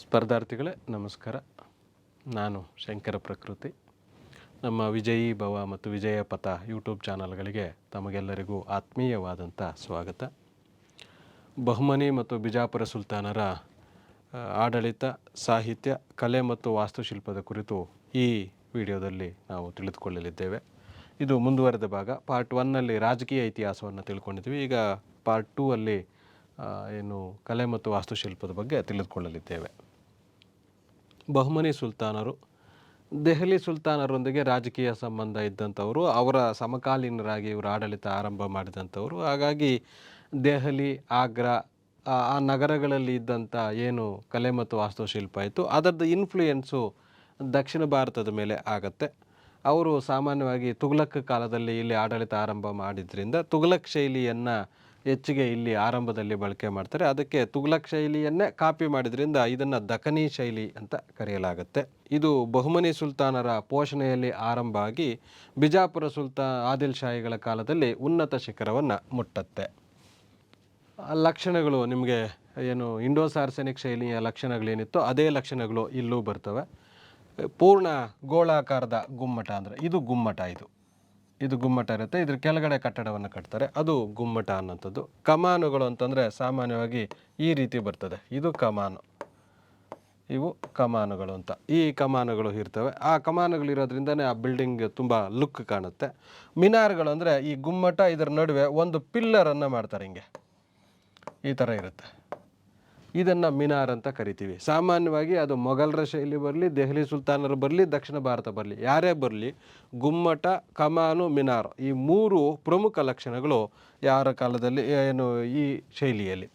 ಸ್ಪರ್ಧಾರ್ಥಿಗಳೇ, ನಮಸ್ಕಾರ. ನಾನು ಶಂಕರ ಪ್ರಕೃತಿ. ನಮ್ಮ ವಿಜಯೀ ಭವ ಮತ್ತು ವಿಜಯ ಪಥ ಯೂಟ್ಯೂಬ್ ಚಾನಲ್ಗಳಿಗೆ ತಮಗೆಲ್ಲರಿಗೂ ಆತ್ಮೀಯವಾದಂಥ ಸ್ವಾಗತ. ಬಹುಮನಿ ಮತ್ತು ಬಿಜಾಪುರ ಸುಲ್ತಾನರ ಆಡಳಿತ, ಸಾಹಿತ್ಯ, ಕಲೆ ಮತ್ತು ವಾಸ್ತುಶಿಲ್ಪದ ಕುರಿತು ಈ ವಿಡಿಯೋದಲ್ಲಿ ನಾವು ತಿಳಿದುಕೊಳ್ಳಲಿದ್ದೇವೆ. ಇದು ಮುಂದುವರೆದ ಭಾಗ. ಪಾರ್ಟ್ ಒನ್ನಲ್ಲಿ ರಾಜಕೀಯ ಇತಿಹಾಸವನ್ನು ತಿಳ್ಕೊಂಡಿದ್ವಿ ಈಗ ಪಾರ್ಟ್ ಟೂ ಅಲ್ಲಿ ಏನು ಕಲೆ ಮತ್ತು ವಾಸ್ತುಶಿಲ್ಪದ ಬಗ್ಗೆ ತಿಳಿದುಕೊಳ್ಳಲಿದ್ದೇವೆ. ಬಹುಮನಿ ಸುಲ್ತಾನರು, ದೆಹಲಿ ಸುಲ್ತಾನರೊಂದಿಗೆ ರಾಜಕೀಯ ಸಂಬಂಧ ಇದ್ದಂಥವರು, ಅವರ ಸಮಕಾಲೀನರಾಗಿ ಇವರು ಆಡಳಿತ ಆರಂಭ ಮಾಡಿದಂಥವರು. ಹಾಗಾಗಿ ದೆಹಲಿ, ಆಗ್ರಾ, ಆ ನಗರಗಳಲ್ಲಿ ಇದ್ದಂಥ ಏನು ಕಲೆ ಮತ್ತು ವಾಸ್ತುಶಿಲ್ಪ ಇತ್ತು, ಅದರದ್ದು ಇನ್ಫ್ಲೂಯೆನ್ಸು ದಕ್ಷಿಣ ಭಾರತದ ಮೇಲೆ ಆಗತ್ತೆ. ಅವರು ಸಾಮಾನ್ಯವಾಗಿ ತುಘಲಕ್ ಕಾಲದಲ್ಲಿ ಇಲ್ಲಿ ಆಡಳಿತ ಆರಂಭ ಮಾಡಿದ್ದರಿಂದ ತುಘಲಕ್ ಶೈಲಿಯನ್ನು ಹೆಚ್ಚಿಗೆ ಇಲ್ಲಿ ಆರಂಭದಲ್ಲಿ ಬಳಕೆ ಮಾಡ್ತಾರೆ. ಅದಕ್ಕೆ ತುಗ್ಲಕ್ ಶೈಲಿಯನ್ನೇ ಕಾಪಿ ಮಾಡಿದ್ರಿಂದ ಇದನ್ನು ದಖನಿ ಶೈಲಿ ಅಂತ ಕರೆಯಲಾಗುತ್ತೆ. ಇದು ಬಹುಮನಿ ಸುಲ್ತಾನರ ಪೋಷಣೆಯಲ್ಲಿ ಆರಂಭ ಆಗಿ ಬಿಜಾಪುರ ಸುಲ್ತಾ ಆದಿಲ್ ಶಾಹಿಗಳ ಕಾಲದಲ್ಲಿ ಉನ್ನತ ಶಿಖರವನ್ನು ಮುಟ್ಟತ್ತೆ. ಲಕ್ಷಣಗಳು ನಿಮಗೆ ಏನು ಇಂಡೋ ಸಾರ್ಸೆನಿಕ್ ಶೈಲಿಯ ಲಕ್ಷಣಗಳೇನಿತ್ತೋ ಅದೇ ಲಕ್ಷಣಗಳು ಇಲ್ಲೂ ಬರ್ತವೆ. ಪೂರ್ಣ ಗೋಳಾಕಾರದ ಗುಮ್ಮಟ ಅಂದರೆ ಇದು ಗುಮ್ಮಟ ಇದು. ಇದು ಗುಮ್ಮಟ ಇರುತ್ತೆ. ಇದ್ರ ಕೆಳಗಡೆ ಕಟ್ಟಡವನ್ನು ಕಟ್ತಾರೆ. ಅದು ಗುಮ್ಮಟ ಅನ್ನೋಂಥದ್ದು ಕಮಾನುಗಳು ಅಂತಂದರೆ ಸಾಮಾನ್ಯವಾಗಿ ಈ ರೀತಿ ಬರ್ತದೆ. ಇದು ಕಮಾನು. ಇವು ಕಮಾನುಗಳು ಅಂತ. ಈ ಕಮಾನುಗಳು ಇರ್ತವೆ. ಆ ಕಮಾನುಗಳು ಇರೋದ್ರಿಂದನೇ ಆ ಬಿಲ್ಡಿಂಗ್ ತುಂಬ ಲುಕ್ ಕಾಣುತ್ತೆ. ಮಿನಾರ್ಗಳು ಅಂದರೆ ಈ ಗುಮ್ಮಟ ಇದರ ನಡುವೆ ಒಂದು ಪಿಲ್ಲರನ್ನು ಮಾಡ್ತಾರೆ ಹಿಂಗೆ. ಈ ಥರ ಇರುತ್ತೆ. ಇದನ್ನು ಮಿನಾರ್ ಅಂತ ಕರಿತೀವಿ. ಸಾಮಾನ್ಯವಾಗಿ ಅದು ಮೊಘಲರ ಶೈಲಿ ಬರಲಿ, ದೆಹಲಿ ಸುಲ್ತಾನರು ಬರಲಿ, ದಕ್ಷಿಣ ಭಾರತ ಬರಲಿ, ಯಾರೇ ಬರಲಿ, ಗುಮ್ಮಟ, ಕಮಾನು, ಮಿನಾರ್ ಈ ಮೂರು ಪ್ರಮುಖ ಲಕ್ಷಣಗಳು ಯಾರ ಕಾಲದಲ್ಲಿ ಏನು, ಈ ಶೈಲಿಯಲ್ಲಿ.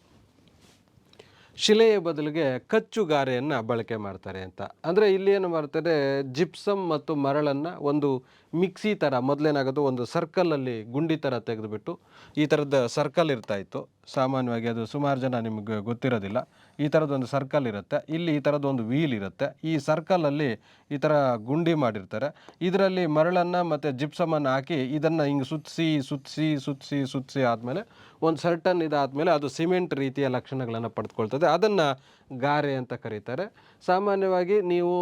ಶಿಲೆಯ ಬದಲಿಗೆ ಕಚ್ಚುಗಾರೆಯನ್ನು ಬಳಕೆ ಮಾಡ್ತಾರೆ ಅಂತ. ಅಂದರೆ ಇಲ್ಲಿ ಏನು ಮಾಡ್ತಾರೆ ಜಿಪ್ಸಮ್ ಮತ್ತು ಮರಳನ್ನು ಒಂದು ಮಿಕ್ಸಿ ಥರ ಮೊದಲೇನಾಗೋದು ಒಂದು ಸರ್ಕಲಲ್ಲಿ ಗುಂಡಿ ಥರ ತೆಗೆದುಬಿಟ್ಟು ಈ ಥರದ ಸರ್ಕಲ್ ಇರ್ತಾಯಿತ್ತು ಸಾಮಾನ್ಯವಾಗಿ ಅದು ಸುಮಾರು ಜನ ನಿಮಗೆ ಗೊತ್ತಿರೋದಿಲ್ಲ. ಈ ಥರದೊಂದು ಸರ್ಕಲ್ ಇರುತ್ತೆ. ಇಲ್ಲಿ ಈ ಥರದೊಂದು ವೀಲ್ ಇರುತ್ತೆ. ಈ ಸರ್ಕಲಲ್ಲಿ ಈ ಥರ ಗುಂಡಿ ಮಾಡಿರ್ತಾರೆ. ಇದರಲ್ಲಿ ಮರಳನ್ನು ಮತ್ತು ಜಿಪ್ಸಮನ್ನು ಹಾಕಿ ಇದನ್ನು ಹಿಂಗೆ ಸುತ್ತಿಸಿ ಸುತ್ತಿಸಿ ಸುತ್ತಿಸಿ ಸುತ್ತಿಸಿ ಆದಮೇಲೆ ಒಂದು ಸರ್ಟನ್ ಇದಾದಮೇಲೆ ಅದು ಸಿಮೆಂಟ್ ರೀತಿಯ ಲಕ್ಷಣಗಳನ್ನು ಪಡೆದುಕೊಳ್ತದೆ ಅದನ್ನು ಗಾರೆ ಅಂತ ಕರೀತಾರೆ. ಸಾಮಾನ್ಯವಾಗಿ ನೀವು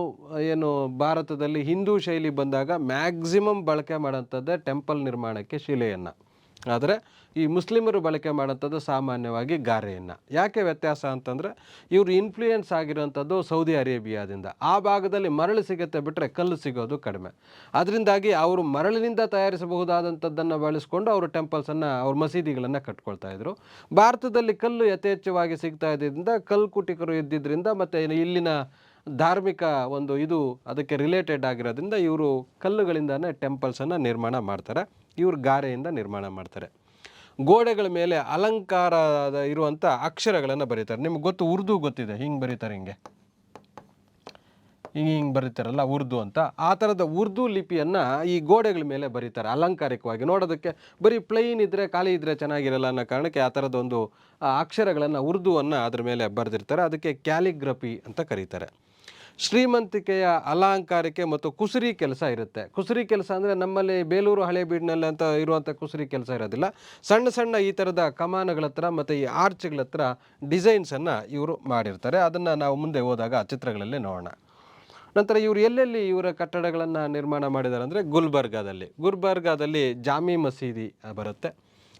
ಏನು ಭಾರತದಲ್ಲಿ ಹಿಂದೂ ಶೈಲಿ ಬಂದಾಗ ಮ್ಯಾಕ್ಸಿಮಮ್ ಬಳಕೆ ಮಾಡೋಂಥದ್ದೇ ಟೆಂಪಲ್ ನಿರ್ಮಾಣಕ್ಕೆ ಶಿಲೆಯನ್ನು. ಆದರೆ ಈ ಮುಸ್ಲಿಮರು ಬಳಕೆ ಮಾಡೋಂಥದ್ದು ಸಾಮಾನ್ಯವಾಗಿ ಗಾರೆಯನ್ನು. ಯಾಕೆ ವ್ಯತ್ಯಾಸ ಅಂತಂದರೆ ಇವರು ಇನ್ಫ್ಲೂಯೆನ್ಸ್ ಆಗಿರೋಂಥದ್ದು ಸೌದಿ ಅರೇಬಿಯಾದಿಂದ. ಆ ಭಾಗದಲ್ಲಿ ಮರಳು ಸಿಗುತ್ತೆ ಬಿಟ್ಟರೆ ಕಲ್ಲು ಸಿಗೋದು ಕಡಿಮೆ. ಅದರಿಂದಾಗಿ ಅವರು ಮರಳಿನಿಂದ ತಯಾರಿಸಬಹುದಾದಂಥದ್ದನ್ನು ಬಳಸ್ಕೊಂಡು ಅವರು ಟೆಂಪಲ್ಸನ್ನು ಅವ್ರ ಮಸೀದಿಗಳನ್ನು ಕಟ್ಕೊಳ್ತಾ ಇದ್ರು. ಭಾರತದಲ್ಲಿ ಕಲ್ಲು ಯಥೇಚ್ಛವಾಗಿ ಸಿಗ್ತಾ ಕಲ್ಲು ಕುಟಿಕರು ಇದ್ದಿದ್ದರಿಂದ ಮತ್ತು ಇಲ್ಲಿನ ಧಾರ್ಮಿಕ ಒಂದು ಇದು ಅದಕ್ಕೆ ರಿಲೇಟೆಡ್ ಆಗಿರೋದ್ರಿಂದ ಇವರು ಕಲ್ಲುಗಳಿಂದನೇ ಟೆಂಪಲ್ಸನ್ನು ನಿರ್ಮಾಣ ಮಾಡ್ತಾರೆ, ಇವರು ಗಾರೆಯಿಂದ ನಿರ್ಮಾಣ ಮಾಡ್ತಾರೆ. ಗೋಡೆಗಳ ಮೇಲೆ ಅಲಂಕಾರದ ಇರುವಂಥ ಅಕ್ಷರಗಳನ್ನು ಬರೀತಾರೆ. ನಿಮ್ಗೆ ಗೊತ್ತು, ಉರ್ದು ಗೊತ್ತಿದೆ, ಹಿಂಗೆ ಬರೀತಾರೆ ಹಿಂಗೆ. ಹಿಂಗೆ ಹಿಂಗೆ ಬರೀತಾರಲ್ಲ ಉರ್ದು ಅಂತ. ಆ ಥರದ ಉರ್ದು ಲಿಪಿಯನ್ನು ಈ ಗೋಡೆಗಳ ಮೇಲೆ ಬರೀತಾರೆ, ಅಲಂಕಾರಿಕವಾಗಿ. ನೋಡೋದಕ್ಕೆ ಬರೀ ಪ್ಲೈನ್ ಇದ್ದರೆ ಖಾಲಿ ಇದ್ದರೆ ಚೆನ್ನಾಗಿರಲ್ಲ ಅನ್ನೋ ಕಾರಣಕ್ಕೆ ಆ ಥರದೊಂದು ಅಕ್ಷರಗಳನ್ನು ಉರ್ದುವನ್ನು ಅದ್ರ ಮೇಲೆ ಬರೆದಿರ್ತಾರೆ. ಅದಕ್ಕೆ ಕ್ಯಾಲಿಗ್ರಫಿ ಅಂತ ಕರೀತಾರೆ. ಶ್ರೀಮಂತಿಕೆಯ ಅಲಂಕಾರಿಕೆ ಮತ್ತು ಕುಸುರಿ ಕೆಲಸ ಇರುತ್ತೆ. ಕುಸುರಿ ಕೆಲಸ ಅಂದರೆ ನಮ್ಮಲ್ಲಿ ಬೇಲೂರು ಹಳೇಬೀಡಿನಲ್ಲಿ ಅಂತ ಇರುವಂಥ ಕುಸುರಿ ಕೆಲಸ ಇರೋದಿಲ್ಲ. ಸಣ್ಣ ಸಣ್ಣ ಈ ಥರದ ಕಮಾನಗಳ ಹತ್ರ ಮತ್ತು ಈ ಆರ್ಚ್ಗಳ ಹತ್ರ ಡಿಸೈನ್ಸನ್ನು ಇವರು ಮಾಡಿರ್ತಾರೆ. ಅದನ್ನು ನಾವು ಮುಂದೆ ಹೋದಾಗ ಚಿತ್ರಗಳಲ್ಲಿ ನೋಡೋಣ. ನಂತರ ಇವರು ಎಲ್ಲೆಲ್ಲಿ ಇವರ ಕಟ್ಟಡಗಳನ್ನು ನಿರ್ಮಾಣ ಮಾಡಿದ್ದಾರೆ ಅಂದರೆ ಗುಲ್ಬರ್ಗಾದಲ್ಲಿ. ಗುಲ್ಬರ್ಗಾದಲ್ಲಿ ಜಾಮಿ ಮಸೀದಿ ಬರುತ್ತೆ,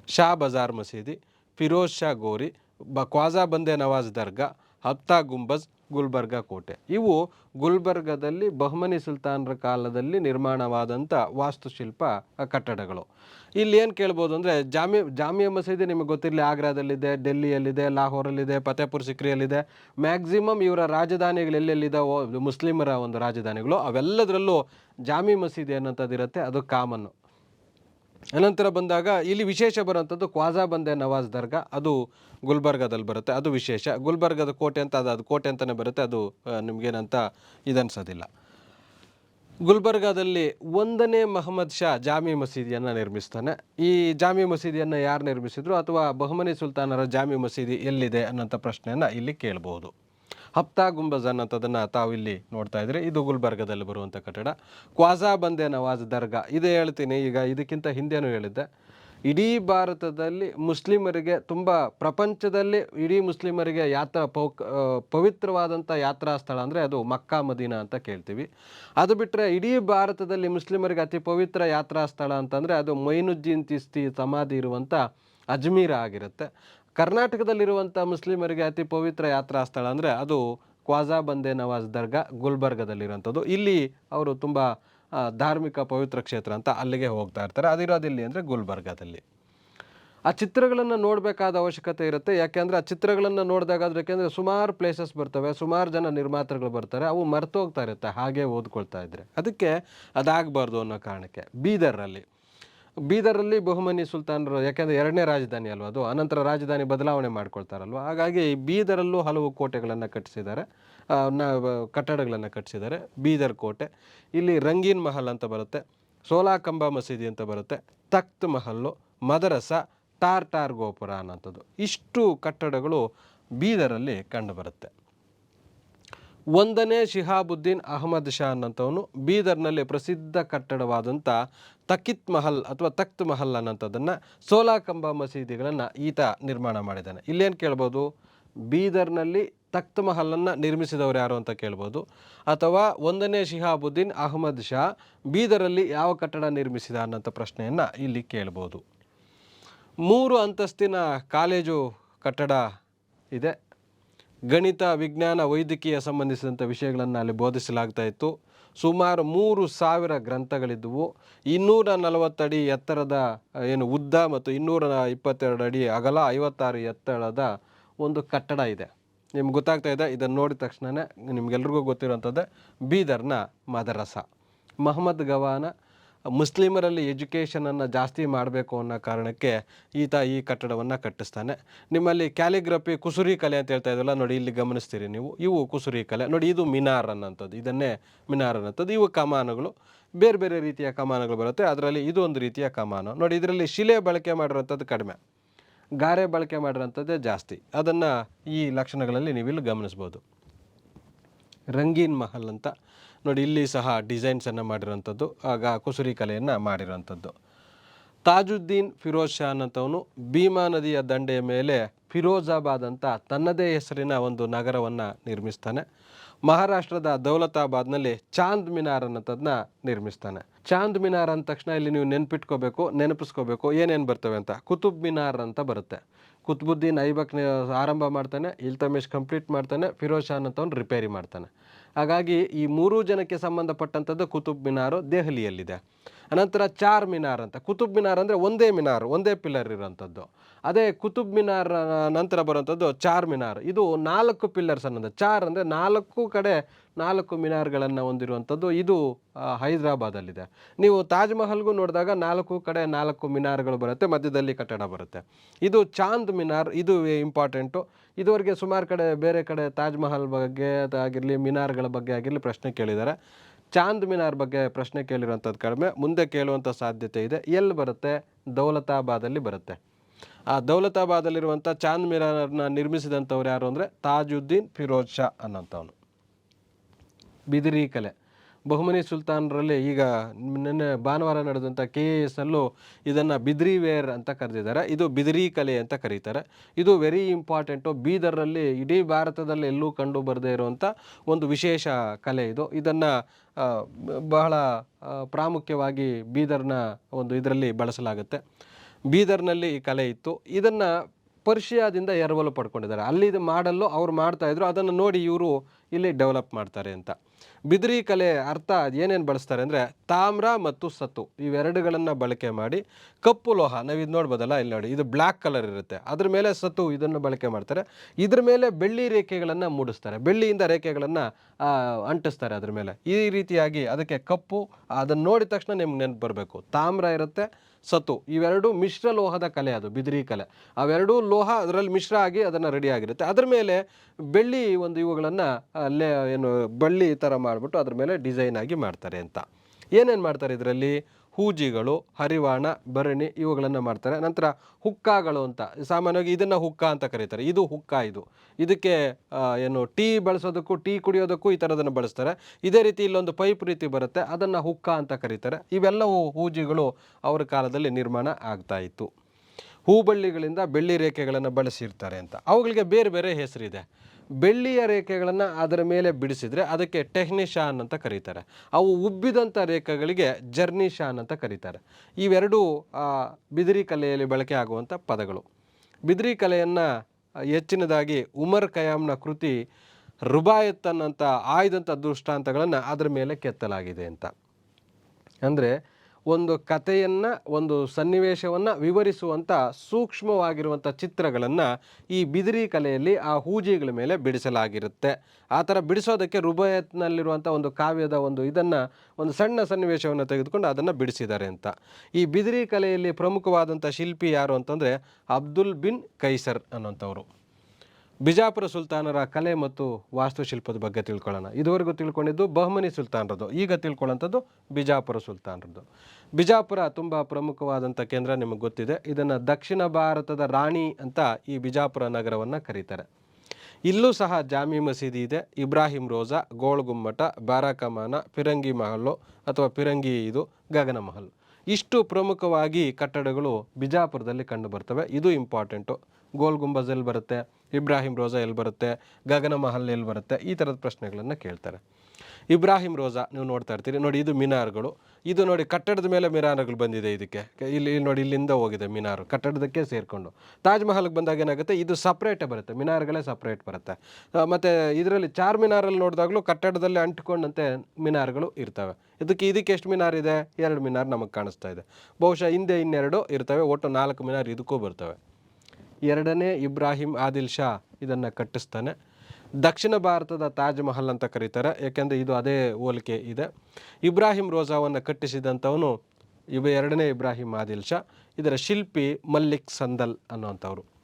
ಶಾ ಬಜಾರ್ ಮಸೀದಿ, ಫಿರೋಜ್ ಶಾ ಗೋರಿ, ಬ ಖ್ವಾಜಾ ಬಂದೆ ನವಾಜ್ ದರ್ಗಾ, ಹಪ್ತಾ ಗುಂಬಜ್ ಗುಲ್ಬರ್ಗಾ ಕೋಟೆ. ಇವು ಗುಲ್ಬರ್ಗದಲ್ಲಿ ಬಹುಮನಿ ಸುಲ್ತಾನರ ಕಾಲದಲ್ಲಿ ನಿರ್ಮಾಣವಾದಂಥ ವಾಸ್ತುಶಿಲ್ಪ ಕಟ್ಟಡಗಳು. ಇಲ್ಲಿ ಏನು ಕೇಳ್ಬೋದು ಅಂದರೆ ಜಾಮಿ, ಜಾಮಿಯಾ ಮಸೀದಿ ನಿಮಗೆ ಗೊತ್ತಿರಲಿ ಆಗ್ರಾದಲ್ಲಿದೆ, ಡೆಲ್ಲಿಯಲ್ಲಿದೆ, ಲಾಹೋರಲ್ಲಿದೆ, ಫತೇಪುರ್ ಸಿಕ್ರಿಯಲ್ಲಿದೆ. ಮ್ಯಾಕ್ಸಿಮಮ್ ಇವರ ರಾಜಧಾನಿಗಳು ಎಲ್ಲೆಲ್ಲಿದಾವೋ, ಮುಸ್ಲಿಮರ ಒಂದು ರಾಜಧಾನಿಗಳು, ಅವೆಲ್ಲದರಲ್ಲೂ ಜಾಮಿ ಮಸೀದಿ ಅನ್ನೋಂಥದ್ದು ಇರುತ್ತೆ ಅದು ಕಾಮನ್ನು. ಅನಂತರ ಬಂದಾಗ ಇಲ್ಲಿ ವಿಶೇಷ ಬರುವಂಥದ್ದು ಕ್ವಾಜಾ ಬಂದೆ ನವಾಜ್ ದರ್ಗಾ. ಅದು ಗುಲ್ಬರ್ಗಾದಲ್ಲಿ ಬರುತ್ತೆ. ಅದು ವಿಶೇಷ. ಗುಲ್ಬರ್ಗದ ಕೋಟೆ ಅಂತ, ಅದು ಅದು ಕೋಟೆ ಅಂತಲೇ ಬರುತ್ತೆ. ಅದು ನಿಮಗೇನಂತ ಇದನ್ಸೋದಿಲ್ಲ. ಗುಲ್ಬರ್ಗಾದಲ್ಲಿ ಒಂದನೇ ಮಹಮ್ಮದ್ ಶಾ ಜಾಮಿ ಮಸೀದಿಯನ್ನು ನಿರ್ಮಿಸ್ತಾನೆ. ಈ ಜಾಮಿ ಮಸೀದಿಯನ್ನು ಯಾರು ನಿರ್ಮಿಸಿದ್ರು? ಅಥವಾ ಬಹುಮನಿ ಸುಲ್ತಾನರ ಜಾಮಿ ಮಸೀದಿ ಎಲ್ಲಿದೆ ಅನ್ನೋಂಥ ಪ್ರಶ್ನೆಯನ್ನು ಇಲ್ಲಿ ಕೇಳಬಹುದು ಹಪ್ತಾ ಗುಂಬಜ್ ಅನ್ನೋಂಥದ್ದನ್ನು ತಾವು ಇಲ್ಲಿ ನೋಡ್ತಾ ಇದ್ರಿ. ಇದು ಗುಲ್ಬರ್ಗದಲ್ಲಿ ಬರುವಂಥ ಕಟ್ಟಡ. ಕ್ವಾಜಾ ಬಂದೆ ನವಾಜ್ ದರ್ಗಾ. ಇದೇ ಹೇಳ್ತೀನಿ, ಈಗ ಇದಕ್ಕಿಂತ ಹಿಂದೆನೂ ಹೇಳಿದ್ದೆ. ಇಡೀ ಭಾರತದಲ್ಲಿ ಮುಸ್ಲಿಮರಿಗೆ ತುಂಬ, ಪ್ರಪಂಚದಲ್ಲಿ ಇಡೀ ಮುಸ್ಲಿಮರಿಗೆ ಯಾತ್ರಾ ಪೌ ಪವಿತ್ರವಾದಂಥ ಯಾತ್ರಾ ಸ್ಥಳ ಅಂದರೆ ಅದು ಮಕ್ಕಾ ಮದೀನಾ ಅಂತ ಕೇಳ್ತೀವಿ. ಅದು ಬಿಟ್ಟರೆ ಇಡೀ ಭಾರತದಲ್ಲಿ ಮುಸ್ಲಿಮರಿಗೆ ಅತಿ ಪವಿತ್ರ ಯಾತ್ರಾ ಸ್ಥಳ ಅಂತಂದರೆ ಅದು ಮೊಯ್ನುದ್ದೀನ್ ತಿಸ್ತಿ ಸಮಾಧಿ ಇರುವಂಥ ಅಜ್ಮೀರ ಆಗಿರುತ್ತೆ. ಕರ್ನಾಟಕದಲ್ಲಿರುವಂಥ ಮುಸ್ಲಿಮರಿಗೆ ಅತಿ ಪವಿತ್ರ ಯಾತ್ರಾ ಸ್ಥಳ ಅಂದರೆ ಅದು ಕ್ವಾಜಾ ಬಂದೆ ನವಾಜ್ ದರ್ಗಾ ಗುಲ್ಬರ್ಗದಲ್ಲಿರುವಂಥದ್ದು. ಇಲ್ಲಿ ಅವರು ತುಂಬ ಧಾರ್ಮಿಕ ಪವಿತ್ರ ಕ್ಷೇತ್ರ ಅಂತ ಅಲ್ಲಿಗೆ ಹೋಗ್ತಾ ಇರ್ತಾರೆ. ಅದಿರೋದಿಲ್ಲಿ ಅಂದರೆ ಗುಲ್ಬರ್ಗದಲ್ಲಿ. ಆ ಚಿತ್ರಗಳನ್ನು ನೋಡಬೇಕಾದ ಅವಶ್ಯಕತೆ ಇರುತ್ತೆ. ಯಾಕೆಂದರೆ ಆ ಚಿತ್ರಗಳನ್ನು ನೋಡಿದಾಗ ಅದ್ರ ಯಾಕೆಂದರೆ ಸುಮಾರು ಪ್ಲೇಸಸ್ ಬರ್ತವೆ, ಸುಮಾರು ಜನ ನಿರ್ಮಾತೃಗಳು ಬರ್ತಾರೆ, ಅವು ಮರ್ತೋಗ್ತಾ ಇರುತ್ತೆ, ಹಾಗೆ ಓದ್ಕೊಳ್ತಾ ಇದ್ದರೆ ಅದಕ್ಕೆ ಅದಾಗಬಾರ್ದು ಅನ್ನೋ ಕಾರಣಕ್ಕೆ ಬೀದರಲ್ಲಿ ಬೀದರಲ್ಲಿ ಬಹುಮನಿ ಸುಲ್ತಾನರು, ಯಾಕೆಂದರೆ ಎರಡನೇ ರಾಜಧಾನಿ ಅಲ್ವಾ ಅದು? ಅನಂತರ ರಾಜಧಾನಿ ಬದಲಾವಣೆ ಮಾಡ್ಕೊಳ್ತಾರಲ್ವಾ? ಹಾಗಾಗಿ ಬೀದರಲ್ಲೂ ಹಲವು ಕೋಟೆಗಳನ್ನು ಕಟ್ಟಿಸಿದ್ದಾರೆ. ಕಟ್ಟಡಗಳನ್ನು ಕಟ್ಟಿಸಿದ್ದಾರೆ. ಬೀದರ್ ಕೋಟೆ. ಇಲ್ಲಿ ರಂಗೀನ್ ಮಹಲ್ ಅಂತ ಬರುತ್ತೆ. ಸೋಲಾ ಕಂಬ ಮಸೀದಿ ಅಂತ ಬರುತ್ತೆ. ತಖ್ತ್ ಮಹಲ್ಲು, ಮದರಸ ಟಾರ್ ಟಾರ್ ಗೋಪುರ ಅನ್ನೋಂಥದ್ದು ಇಷ್ಟು ಕಟ್ಟಡಗಳು ಬೀದರಲ್ಲಿ ಕಂಡುಬರುತ್ತೆ ಒಂದನೇ ಶಿಹಾಬುದ್ದೀನ್ ಅಹಮದ್ ಶಾ ಅನ್ನಂಥವನು ಬೀದರ್ನಲ್ಲಿ ಪ್ರಸಿದ್ಧ ಕಟ್ಟಡವಾದಂಥ ತಕಿತ್ ಮಹಲ್ ಅಥವಾ ತಕ್ತ್ ಮಹಲ್ ಅನ್ನೋಂಥದ್ದನ್ನು ಸೋಲಾಕಂಬ ಮಸೀದಿಗಳನ್ನು ಈತ ನಿರ್ಮಾಣ ಮಾಡಿದ್ದಾನೆ. ಇಲ್ಲೇನು ಕೇಳ್ಬೋದು? ಬೀದರ್ನಲ್ಲಿ ತಕ್ತ್ ಮಹಲನ್ನು ನಿರ್ಮಿಸಿದವರು ಯಾರು ಅಂತ ಕೇಳ್ಬೋದು. ಅಥವಾ ಒಂದನೇ ಶಿಹಾಬುದ್ದೀನ್ ಅಹಮದ್ ಶಾ ಬೀದರಲ್ಲಿ ಯಾವ ಕಟ್ಟಡ ನಿರ್ಮಿಸಿದ ಅನ್ನೋಂಥ ಪ್ರಶ್ನೆಯನ್ನು ಇಲ್ಲಿ ಕೇಳ್ಬೋದು. ಮೂರು ಅಂತಸ್ತಿನ ಕಾಲೇಜು ಕಟ್ಟಡ ಇದೆ. ಗಣಿತ, ವಿಜ್ಞಾನ, ವೈದ್ಯಕೀಯ ಸಂಬಂಧಿಸಿದಂಥ ವಿಷಯಗಳನ್ನು ಅಲ್ಲಿ ಬೋಧಿಸಲಾಗ್ತಾ ಇತ್ತು. ಸುಮಾರು ಮೂರು ಸಾವಿರ ಗ್ರಂಥಗಳಿದ್ದವು. ಇನ್ನೂರ ನಲವತ್ತಡಿ ಎತ್ತರದ ಏನು ಉದ್ದ ಮತ್ತು ಇನ್ನೂರ ಇಪ್ಪತ್ತೆರಡು ಅಡಿ ಅಗಲ, ಐವತ್ತಾರು ಎತ್ತರದ ಒಂದು ಕಟ್ಟಡ ಇದೆ. ನಿಮ್ಗೆ ಗೊತ್ತಾಗ್ತಾ ಇದೆ, ಇದನ್ನು ನೋಡಿದ ತಕ್ಷಣವೇ ನಿಮಗೆಲ್ರಿಗೂ ಗೊತ್ತಿರುವಂಥದ್ದೇ ಬೀದರ್ನ ಮದರಸ. ಮಹಮ್ಮದ್ ಗವಾನ ಮುಸ್ಲಿಮರಲ್ಲಿ ಎಜುಕೇಷನನ್ನು ಜಾಸ್ತಿ ಮಾಡಬೇಕು ಅನ್ನೋ ಕಾರಣಕ್ಕೆ ಈತ ಈ ಕಟ್ಟಡವನ್ನು ಕಟ್ಟಿಸ್ತಾನೆ. ನಿಮ್ಮಲ್ಲಿ ಕ್ಯಾಲಿಗ್ರಫಿ ಕುಸುರಿ ಕಲೆ ಅಂತ ಹೇಳ್ತಾ ಇದ್ದಲ್ಲ ನೋಡಿ ಇಲ್ಲಿ ಗಮನಿಸ್ತೀರಿ ನೀವು. ಇವು ಕುಸುರಿ ಕಲೆ. ನೋಡಿ ಇದು ಮಿನಾರ್ ಅನ್ನೋಂಥದ್ದು ಇದನ್ನೇ ಮಿನಾರ್ ಅನ್ನೋಂಥದ್ದು ಇವು ಕಮಾನುಗಳು. ಬೇರೆ ಬೇರೆ ರೀತಿಯ ಕಮಾನುಗಳು ಬರುತ್ತೆ. ಅದರಲ್ಲಿ ಇದು ಒಂದು ರೀತಿಯ ಕಮಾನು. ನೋಡಿ ಇದರಲ್ಲಿ ಶಿಲೆ ಬಳಕೆ ಮಾಡಿರೋಂಥದ್ದು ಕಡಿಮೆ. ಗಾರೆ ಬಳಕೆ ಮಾಡಿರೋಂಥದ್ದೇ ಜಾಸ್ತಿ. ಅದನ್ನು ಈ ಲಕ್ಷಣಗಳಲ್ಲಿ ನೀವಿಲ್ಲಿ ಗಮನಿಸ್ಬೋದು. ರಂಗೀನ್ ಮಹಲ್ ಅಂತ. ನೋಡಿ, ಇಲ್ಲಿ ಸಹ ಡಿಸೈನ್ಸನ್ನು ಮಾಡಿರೋವಂಥದ್ದು, ಆಗ ಕುಸುರಿ ಕಲೆಯನ್ನು ಮಾಡಿರೋಂಥದ್ದು ತಾಜುದ್ದೀನ್ ಫಿರೋಜ್ ಶಾ ಅನ್ನಂಥವನು ಭೀಮಾ ನದಿಯ ದಂಡೆಯ ಮೇಲೆ ಫಿರೋಜಾಬಾದ್ ಅಂತ ತನ್ನದೇ ಹೆಸರಿನ ಒಂದು ನಗರವನ್ನು ನಿರ್ಮಿಸ್ತಾನೆ. ಮಹಾರಾಷ್ಟ್ರದ ದೌಲತಾಬಾದ್ನಲ್ಲಿ ಚಾಂದ್ ಮಿನಾರ್ ಅನ್ನೋದನ್ನ ನಿರ್ಮಿಸ್ತಾನೆ. ಚಾಂದ್ ಮಿನಾರ್ ಅಂದ ತಕ್ಷಣ ಇಲ್ಲಿ ನೀವು ನೆನಪಿಟ್ಕೋಬೇಕು, ನೆನಪಿಸ್ಕೋಬೇಕು, ಏನೇನು ಬರ್ತವೆ ಅಂತ. ಕುತುಬ್ ಮಿನಾರ್ ಅಂತ ಬರುತ್ತೆ. ಕುತುಬುದ್ದೀನ್ ಐಬಕ್ ಆರಂಭ ಮಾಡ್ತಾನೆ ಇಲ್ತಮೇಶ್ ಕಂಪ್ಲೀಟ್ ಮಾಡ್ತಾನೆ, ಫಿರೋಜ್ ಶಾ ಅನ್ನೋಂಥವ್ನು ರಿಪೇರಿ ಮಾಡ್ತಾನೆ. ಹಾಗಾಗಿ ಈ ಮೂರೂ ಜನಕ್ಕೆ ಸಂಬಂಧಪಟ್ಟಂಥದ್ದು ಕುತುಬ್ ಮಿನಾರು ದೆಹಲಿಯಲ್ಲಿದೆ. ಅನಂತರ ಚಾರ್ ಮಿನಾರ್ ಅಂತ. ಕುತುಬ್ ಮಿನಾರ್ ಅಂದರೆ ಒಂದೇ ಮಿನಾರ್, ಒಂದೇ ಪಿಲ್ಲರ್ ಇರುವಂಥದ್ದು. ಅದೇ ಕುತುಬ್ ಮಿನಾರ್ ನಂತರ ಬರುವಂಥದ್ದು ಚಾರ್ ಮಿನಾರ್. ಇದು ನಾಲ್ಕು ಪಿಲ್ಲರ್ಸ್ ಅನ್ನೋದು. ಚಾರ್ ಅಂದರೆ ನಾಲ್ಕು ಕಡೆ ನಾಲ್ಕು ಮಿನಾರ್ಗಳನ್ನು ಹೊಂದಿರುವಂಥದ್ದು ಇದು ಹೈದರಾಬಾದಲ್ಲಿದೆ. ನೀವು ತಾಜ್ ಮಹಲ್ಗೂ ನೋಡಿದಾಗ ನಾಲ್ಕು ಕಡೆ ನಾಲ್ಕು ಮಿನಾರ್ಗಳು ಬರುತ್ತೆ, ಮಧ್ಯದಲ್ಲಿ ಕಟ್ಟಡ ಬರುತ್ತೆ. ಇದು ಚಾಂದ್ ಮಿನಾರ್, ಇದು ಇಂಪಾರ್ಟೆಂಟು. ಇದುವರೆಗೆ ಸುಮಾರು ಕಡೆ ಬೇರೆ ಕಡೆ ತಾಜ್ ಮಹಲ್ ಬಗ್ಗೆ ಆಗಿರಲಿ ಮಿನಾರ್ಗಳ ಬಗ್ಗೆ ಆಗಿರಲಿ ಪ್ರಶ್ನೆ ಕೇಳಿದ್ದಾರೆ. ಚಾಂದ್ ಮಿನಾರ್ ಬಗ್ಗೆ ಪ್ರಶ್ನೆ ಕೇಳಿರುವಂಥದ್ದು ಕಡಿಮೆ. ಮುಂದೆ ಕೇಳುವಂಥ ಸಾಧ್ಯತೆ ಇದೆ. ಎಲ್ಲಿ ಬರುತ್ತೆ? ದೌಲತಾಬಾದಲ್ಲಿ ಬರುತ್ತೆ. ಆ ದೌಲತಾಬಾದಲ್ಲಿರುವಂಥ ಚಾಂದ್ ಮಿನಾರ್ನ ನಿರ್ಮಿಸಿದಂಥವ್ರು ಯಾರು ಅಂದರೆ ತಾಜುದ್ದೀನ್ ಫಿರೋಜ್ ಶಾ ಅನ್ನೋಂಥವನು. ಬಿದಿರಿ ಕಲೆ. ಬಹುಮನಿ ಸುಲ್ತಾನರಲ್ಲಿ ಈಗ ನಿನ್ನೆ ಭಾನುವಾರ ನಡೆದಂಥ ಕೆ ಎ ಎಸ್ ಅಲ್ಲೂ ಇದನ್ನು ಬಿದ್ರಿ ವೇರ್ ಅಂತ ಕರೆದಿದ್ದಾರೆ. ಇದು ಬಿದಿರಿ ಕಲೆ ಅಂತ ಕರೀತಾರೆ. ಇದು ವೆರಿ ಇಂಪಾರ್ಟೆಂಟು ಬೀದರಲ್ಲಿ ಇಡೀ ಭಾರತದಲ್ಲಿ ಎಲ್ಲೂ ಕಂಡು ಬರದೇ ಇರುವಂಥ ಒಂದು ವಿಶೇಷ ಕಲೆ ಇದು. ಇದನ್ನು ಬಹಳ ಪ್ರಾಮುಖ್ಯವಾಗಿ ಬೀದರ್ನ ಒಂದು ಇದರಲ್ಲಿ ಬಳಸಲಾಗುತ್ತೆ. ಬೀದರ್ನಲ್ಲಿ ಈ ಕಲೆ ಇತ್ತು. ಇದನ್ನು ಪರ್ಷಿಯಾದಿಂದ ಎರವಲು ಪಡ್ಕೊಂಡಿದ್ದಾರೆ. ಅಲ್ಲಿ ಇದು ಮಾಡಲು ಅವ್ರು ಮಾಡ್ತಾಯಿದ್ರು ಅದನ್ನು ನೋಡಿ ಇವರು ಇಲ್ಲಿ ಡೆವಲಪ್ ಮಾಡ್ತಾರೆ ಅಂತ. ಬಿದಿರಿ ಕಲೆ ಅರ್ಥ ಏನೇನು ಬಳಸ್ತಾರೆ ಅಂದರೆ ತಾಮ್ರ ಮತ್ತು ಸತು ಇವೆರಡುಗಳನ್ನು ಬಳಕೆ ಮಾಡಿ ಕಪ್ಪು ಲೋಹ, ನಾವು ಇದು ನೋಡ್ಬೋದಲ್ಲ ಇಲ್ಲಿ ನೋಡಿ, ಇದು ಬ್ಲ್ಯಾಕ್ ಕಲರ್ ಇರುತ್ತೆ. ಅದ್ರ ಮೇಲೆ ಸತು ಇದನ್ನು ಬಳಕೆ ಮಾಡ್ತಾರೆ. ಇದ್ರ ಮೇಲೆ ಬೆಳ್ಳಿ ರೇಖೆಗಳನ್ನು ಮೂಡಿಸ್ತಾರೆ. ಬೆಳ್ಳಿಯಿಂದ ರೇಖೆಗಳನ್ನು ಅಂಟಿಸ್ತಾರೆ ಅದ್ರ ಮೇಲೆ. ಈ ರೀತಿಯಾಗಿ ಅದಕ್ಕೆ ಕಪ್ಪು ಅದನ್ನು ನೋಡಿದ ತಕ್ಷಣ ನಿಮ್ಗೆ ನೆನಪು ಬರಬೇಕು. ತಾಮ್ರ ಇರುತ್ತೆ ಸತು ಇವೆರಡು ಮಿಶ್ರ ಲೋಹದ ಕಲೆ ಅದು, ಬಿದಿರಿ ಕಲೆ. ಅವೆರಡೂ ಲೋಹ ಅದರಲ್ಲಿ ಮಿಶ್ರ ಆಗಿ ಅದನ್ನು ರೆಡಿ ಆಗಿರುತ್ತೆ. ಅದರ ಮೇಲೆ ಬೆಳ್ಳಿ ಒಂದು ಇವುಗಳನ್ನು ಅಲ್ಲೇ ಏನು ಬಳ್ಳಿ ಥರ ಮಾಡಿಬಿಟ್ಟು ಅದ್ರ ಮೇಲೆ ಡಿಸೈನ್ ಆಗಿ ಮಾಡ್ತಾರೆ ಅಂತ. ಏನೇನು ಮಾಡ್ತಾರೆ ಇದರಲ್ಲಿ? ಹೂಜಿಗಳು, ಹರಿವಾಣ, ಭರಣಿ ಇವುಗಳನ್ನು ಮಾಡ್ತಾರೆ. ನಂತರ ಹುಕ್ಕಾಗಳು ಅಂತ, ಸಾಮಾನ್ಯವಾಗಿ ಇದನ್ನು ಹುಕ್ಕ ಅಂತ ಕರೀತಾರೆ. ಇದು ಹುಕ್ಕ ಇದು. ಇದಕ್ಕೆ ಏನು ಟೀ ಬಳಸೋದಕ್ಕೂ, ಟೀ ಕುಡಿಯೋದಕ್ಕೂ ಈ ಥರದನ್ನು ಬಳಸ್ತಾರೆ. ಇದೇ ರೀತಿ ಇಲ್ಲೊಂದು ಪೈಪ್ ರೀತಿ ಬರುತ್ತೆ. ಅದನ್ನು ಹುಕ್ಕ ಅಂತ ಕರೀತಾರೆ. ಇವೆಲ್ಲವೂ ಹೂಜಿಗಳು ಅವರ ಕಾಲದಲ್ಲಿ ನಿರ್ಮಾಣ ಆಗ್ತಾ ಇತ್ತು. ಹೂಬಳ್ಳಿಗಳಿಂದ ಬೆಳ್ಳಿ ರೇಖೆಗಳನ್ನು ಬಳಸಿರ್ತಾರೆ ಅಂತ. ಅವುಗಳಿಗೆ ಬೇರೆ ಬೇರೆ ಹೆಸರಿದೆ. ಬೆಳ್ಳಿಯ ರೇಖೆಗಳನ್ನು ಅದರ ಮೇಲೆ ಬಿಡಿಸಿದರೆ ಅದಕ್ಕೆ ಟೆಹ್ನಿಶಾನ್ ಅಂತ ಕರೀತಾರೆ. ಅವು ಉಬ್ಬಿದಂಥ ರೇಖೆಗಳಿಗೆ ಜರ್ನಿಶಾನ್ ಅಂತ ಕರೀತಾರೆ. ಇವೆರಡೂ ಬಿದಿರಿ ಕಲೆಯಲ್ಲಿ ಬಳಕೆ ಆಗುವಂಥ ಪದಗಳು. ಬಿದಿರಿ ಕಲೆಯನ್ನು ಹೆಚ್ಚಿನದಾಗಿ ಉಮರ್ ಕಯಾಮ್ನ ಕೃತಿ ರುಬಾಯತ್ ಅನ್ನಂಥ ಆಯ್ದಂಥ ದೃಷ್ಟಾಂತಗಳನ್ನು ಅದರ ಮೇಲೆ ಕೆತ್ತಲಾಗಿದೆ ಅಂತ. ಅಂದರೆ ಒಂದು ಕಥೆಯನ್ನು, ಒಂದು ಸನ್ನಿವೇಶವನ್ನು ವಿವರಿಸುವಂಥ ಸೂಕ್ಷ್ಮವಾಗಿರುವಂಥ ಚಿತ್ರಗಳನ್ನು ಈ ಬಿದಿರಿ ಕಲೆಯಲ್ಲಿ ಆ ಹೂಜಿಗಳ ಮೇಲೆ ಬಿಡಿಸಲಾಗಿರುತ್ತೆ. ಆ ಥರ ಬಿಡಿಸೋದಕ್ಕೆ ರುಬಯತ್ನಲ್ಲಿರುವಂಥ ಒಂದು ಕಾವ್ಯದ ಒಂದು ಇದನ್ನು, ಒಂದು ಸಣ್ಣ ಸನ್ನಿವೇಶವನ್ನು ತೆಗೆದುಕೊಂಡು ಅದನ್ನು ಬಿಡಿಸಿದ್ದಾರೆ ಅಂತ. ಈ ಬಿದಿರಿ ಕಲೆಯಲ್ಲಿ ಪ್ರಮುಖವಾದಂಥ ಶಿಲ್ಪಿ ಯಾರು ಅಂತಂದರೆ ಅಬ್ದುಲ್ ಬಿನ್ ಕೈಸರ್ ಅನ್ನೋಂಥವ್ರು ಬಿಜಾಪುರ ಸುಲ್ತಾನರ ಕಲೆ ಮತ್ತು ವಾಸ್ತುಶಿಲ್ಪದ ಬಗ್ಗೆ ತಿಳ್ಕೊಳ್ಳೋಣ. ಇದುವರೆಗೂ ತಿಳ್ಕೊಂಡಿದ್ದು ಬಹಮನಿ ಸುಲ್ತಾನರದು ಈಗ ತಿಳ್ಕೊಳ್ಳೋಂಥದ್ದು ಬಿಜಾಪುರ ಸುಲ್ತಾನರದ್ದು. ಬಿಜಾಪುರ ತುಂಬ ಪ್ರಮುಖವಾದಂಥ ಕೇಂದ್ರ ನಿಮಗೆ ಗೊತ್ತಿದೆ. ಇದನ್ನು ದಕ್ಷಿಣ ಭಾರತದ ರಾಣಿ ಅಂತ ಈ ಬಿಜಾಪುರ ನಗರವನ್ನು ಕರೀತಾರೆ. ಇಲ್ಲೂ ಸಹ ಜಾಮಿ ಮಸೀದಿ ಇದೆ. ಇಬ್ರಾಹಿಂ ರೋಜಾ, ಗೋಳ್ ಗುಮ್ಮಟ ಬಾರಾಕಮಾನ ಫಿರಂಗಿ ಮಹಲ್ಲು ಅಥವಾ ಫಿರಂಗಿ ಇದು ಗಗನ ಮಹಲ್. ಇಷ್ಟು ಪ್ರಮುಖವಾಗಿ ಕಟ್ಟಡಗಳು ಬಿಜಾಪುರದಲ್ಲಿ ಕಂಡು ಬರ್ತವೆ. ಇದು ಇಂಪಾರ್ಟೆಂಟು ಗೋಲ್ ಗುಂಬಜಲ್ಲಿ ಬರುತ್ತೆ? ಇಬ್ರಾಹಿಂ ರೋಜಾ ಎಲ್ಲಿ ಬರುತ್ತೆ? ಗಗನ ಮಹಲ್ ಎಲ್ಲಿ ಬರುತ್ತೆ? ಈ ಥರದ ಪ್ರಶ್ನೆಗಳನ್ನು ಕೇಳ್ತಾರೆ. ಇಬ್ರಾಹಿಂ ರೋಜಾ, ನೀವು ನೋಡ್ತಾ ಇರ್ತೀರಿ. ನೋಡಿ, ಇದು ಮಿನಾರ್ಗಳು. ಇದು ನೋಡಿ, ಕಟ್ಟಡದ ಮೇಲೆ ಮಿನಾರ್ಗಳು ಬಂದಿದೆ ಇದಕ್ಕೆ. ಇಲ್ಲಿ ಇಲ್ಲಿ ನೋಡಿ, ಇಲ್ಲಿಂದ ಹೋಗಿದೆ ಮಿನಾರು. ಕಟ್ಟಡದಕ್ಕೆ ಸೇರಿಕೊಂಡು. ತಾಜ್ ಮಹಲ್ಗೆ ಬಂದಾಗ ಏನಾಗುತ್ತೆ? ಇದು ಸಪ್ರೇಟೇ ಬರುತ್ತೆ. ಮಿನಾರ್ಗಳೇ ಸಪ್ರೇಟ್ ಬರುತ್ತೆ. ಮತ್ತೆ ಇದರಲ್ಲಿ ಚಾರ್ ಮಿನಾರಲ್ಲಿ ನೋಡಿದಾಗಲೂ ಕಟ್ಟಡದಲ್ಲಿ ಅಂಟಿಕೊಂಡಂತೆ ಮಿನಾರ್ಗಳು ಇರ್ತವೆ. ಇದಕ್ಕೆ ಇದಕ್ಕೆ ಎಷ್ಟು ಮಿನಾರ್ ಇದೆ? ಎರಡು ಮಿನಾರ್ ನಮಗೆ ಕಾಣಿಸ್ತಾ ಇದೆ. ಬಹುಶಃ ಹಿಂದೆ ಇನ್ನೆರಡು ಇರ್ತವೆ. ಒಟ್ಟು ನಾಲ್ಕು ಮಿನಾರ್ ಇದಕ್ಕೂ ಬರ್ತವೆ. ಎರಡನೇ ಇಬ್ರಾಹಿಂ ಆದಿಲ್ ಶಾ ಇದನ್ನು ಕಟ್ಟಿಸ್ತಾನೆ. ದಕ್ಷಿಣ ಭಾರತದ ತಾಜ್ ಮಹಲ್ ಅಂತ ಕರೀತಾರೆ, ಯಾಕೆಂದರೆ ಇದು ಅದೇ ಹೋಲಿಕೆ ಇದೆ. ಇಬ್ರಾಹಿಂ ರೋಜಾವನ್ನು ಕಟ್ಟಿಸಿದಂಥವನು ಇವ ಎರಡನೇ ಇಬ್ರಾಹಿಂ ಆದಿಲ್ ಶಾ. ಇದರ ಶಿಲ್ಪಿ ಮಲ್ಲಿಕ್ ಸಂದಲ್ ಅನ್ನುವಂಥವ್ರು.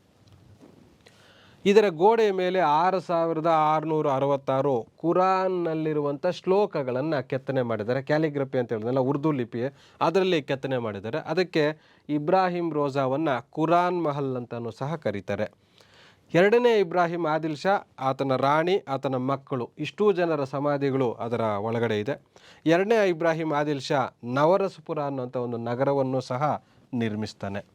ಇದರ ಗೋಡೆಯ ಮೇಲೆ ಆರು ಸಾವಿರದ ಆರುನೂರ ಅರವತ್ತಾರು ಕುರಾನ್ನಲ್ಲಿರುವಂಥ ಶ್ಲೋಕಗಳನ್ನು ಕೆತ್ತನೆ ಮಾಡಿದ್ದಾರೆ. ಕ್ಯಾಲಿಗ್ರಫಿ ಅಂತ ಹೇಳಿದ್ನಲ್ಲ ಉರ್ದು ಲಿಪಿ. ಅದರಲ್ಲಿ ಕೆತ್ತನೆ ಮಾಡಿದ್ದಾರೆ. ಅದಕ್ಕೆ ಇಬ್ರಾಹಿಂ ರೋಜಾವನ್ನು ಕುರಾನ್ ಮಹಲ್ ಅಂತಲೂ ಸಹ ಕರೀತಾರೆ. ಎರಡನೇ ಇಬ್ರಾಹಿಂ ಆದಿಲ್ ಶಾ, ಆತನ ರಾಣಿ, ಆತನ ಮಕ್ಕಳು, ಇಷ್ಟೂ ಜನರ ಸಮಾಧಿಗಳು ಅದರ ಒಳಗಡೆ ಇದೆ. ಎರಡನೇ ಇಬ್ರಾಹಿಂ ಆದಿಲ್ ಶಾ ನವರಸಪುರ ಅನ್ನುವಂಥ ಒಂದು ನಗರವನ್ನು ಸಹ ನಿರ್ಮಿಸ್ತಾನೆ.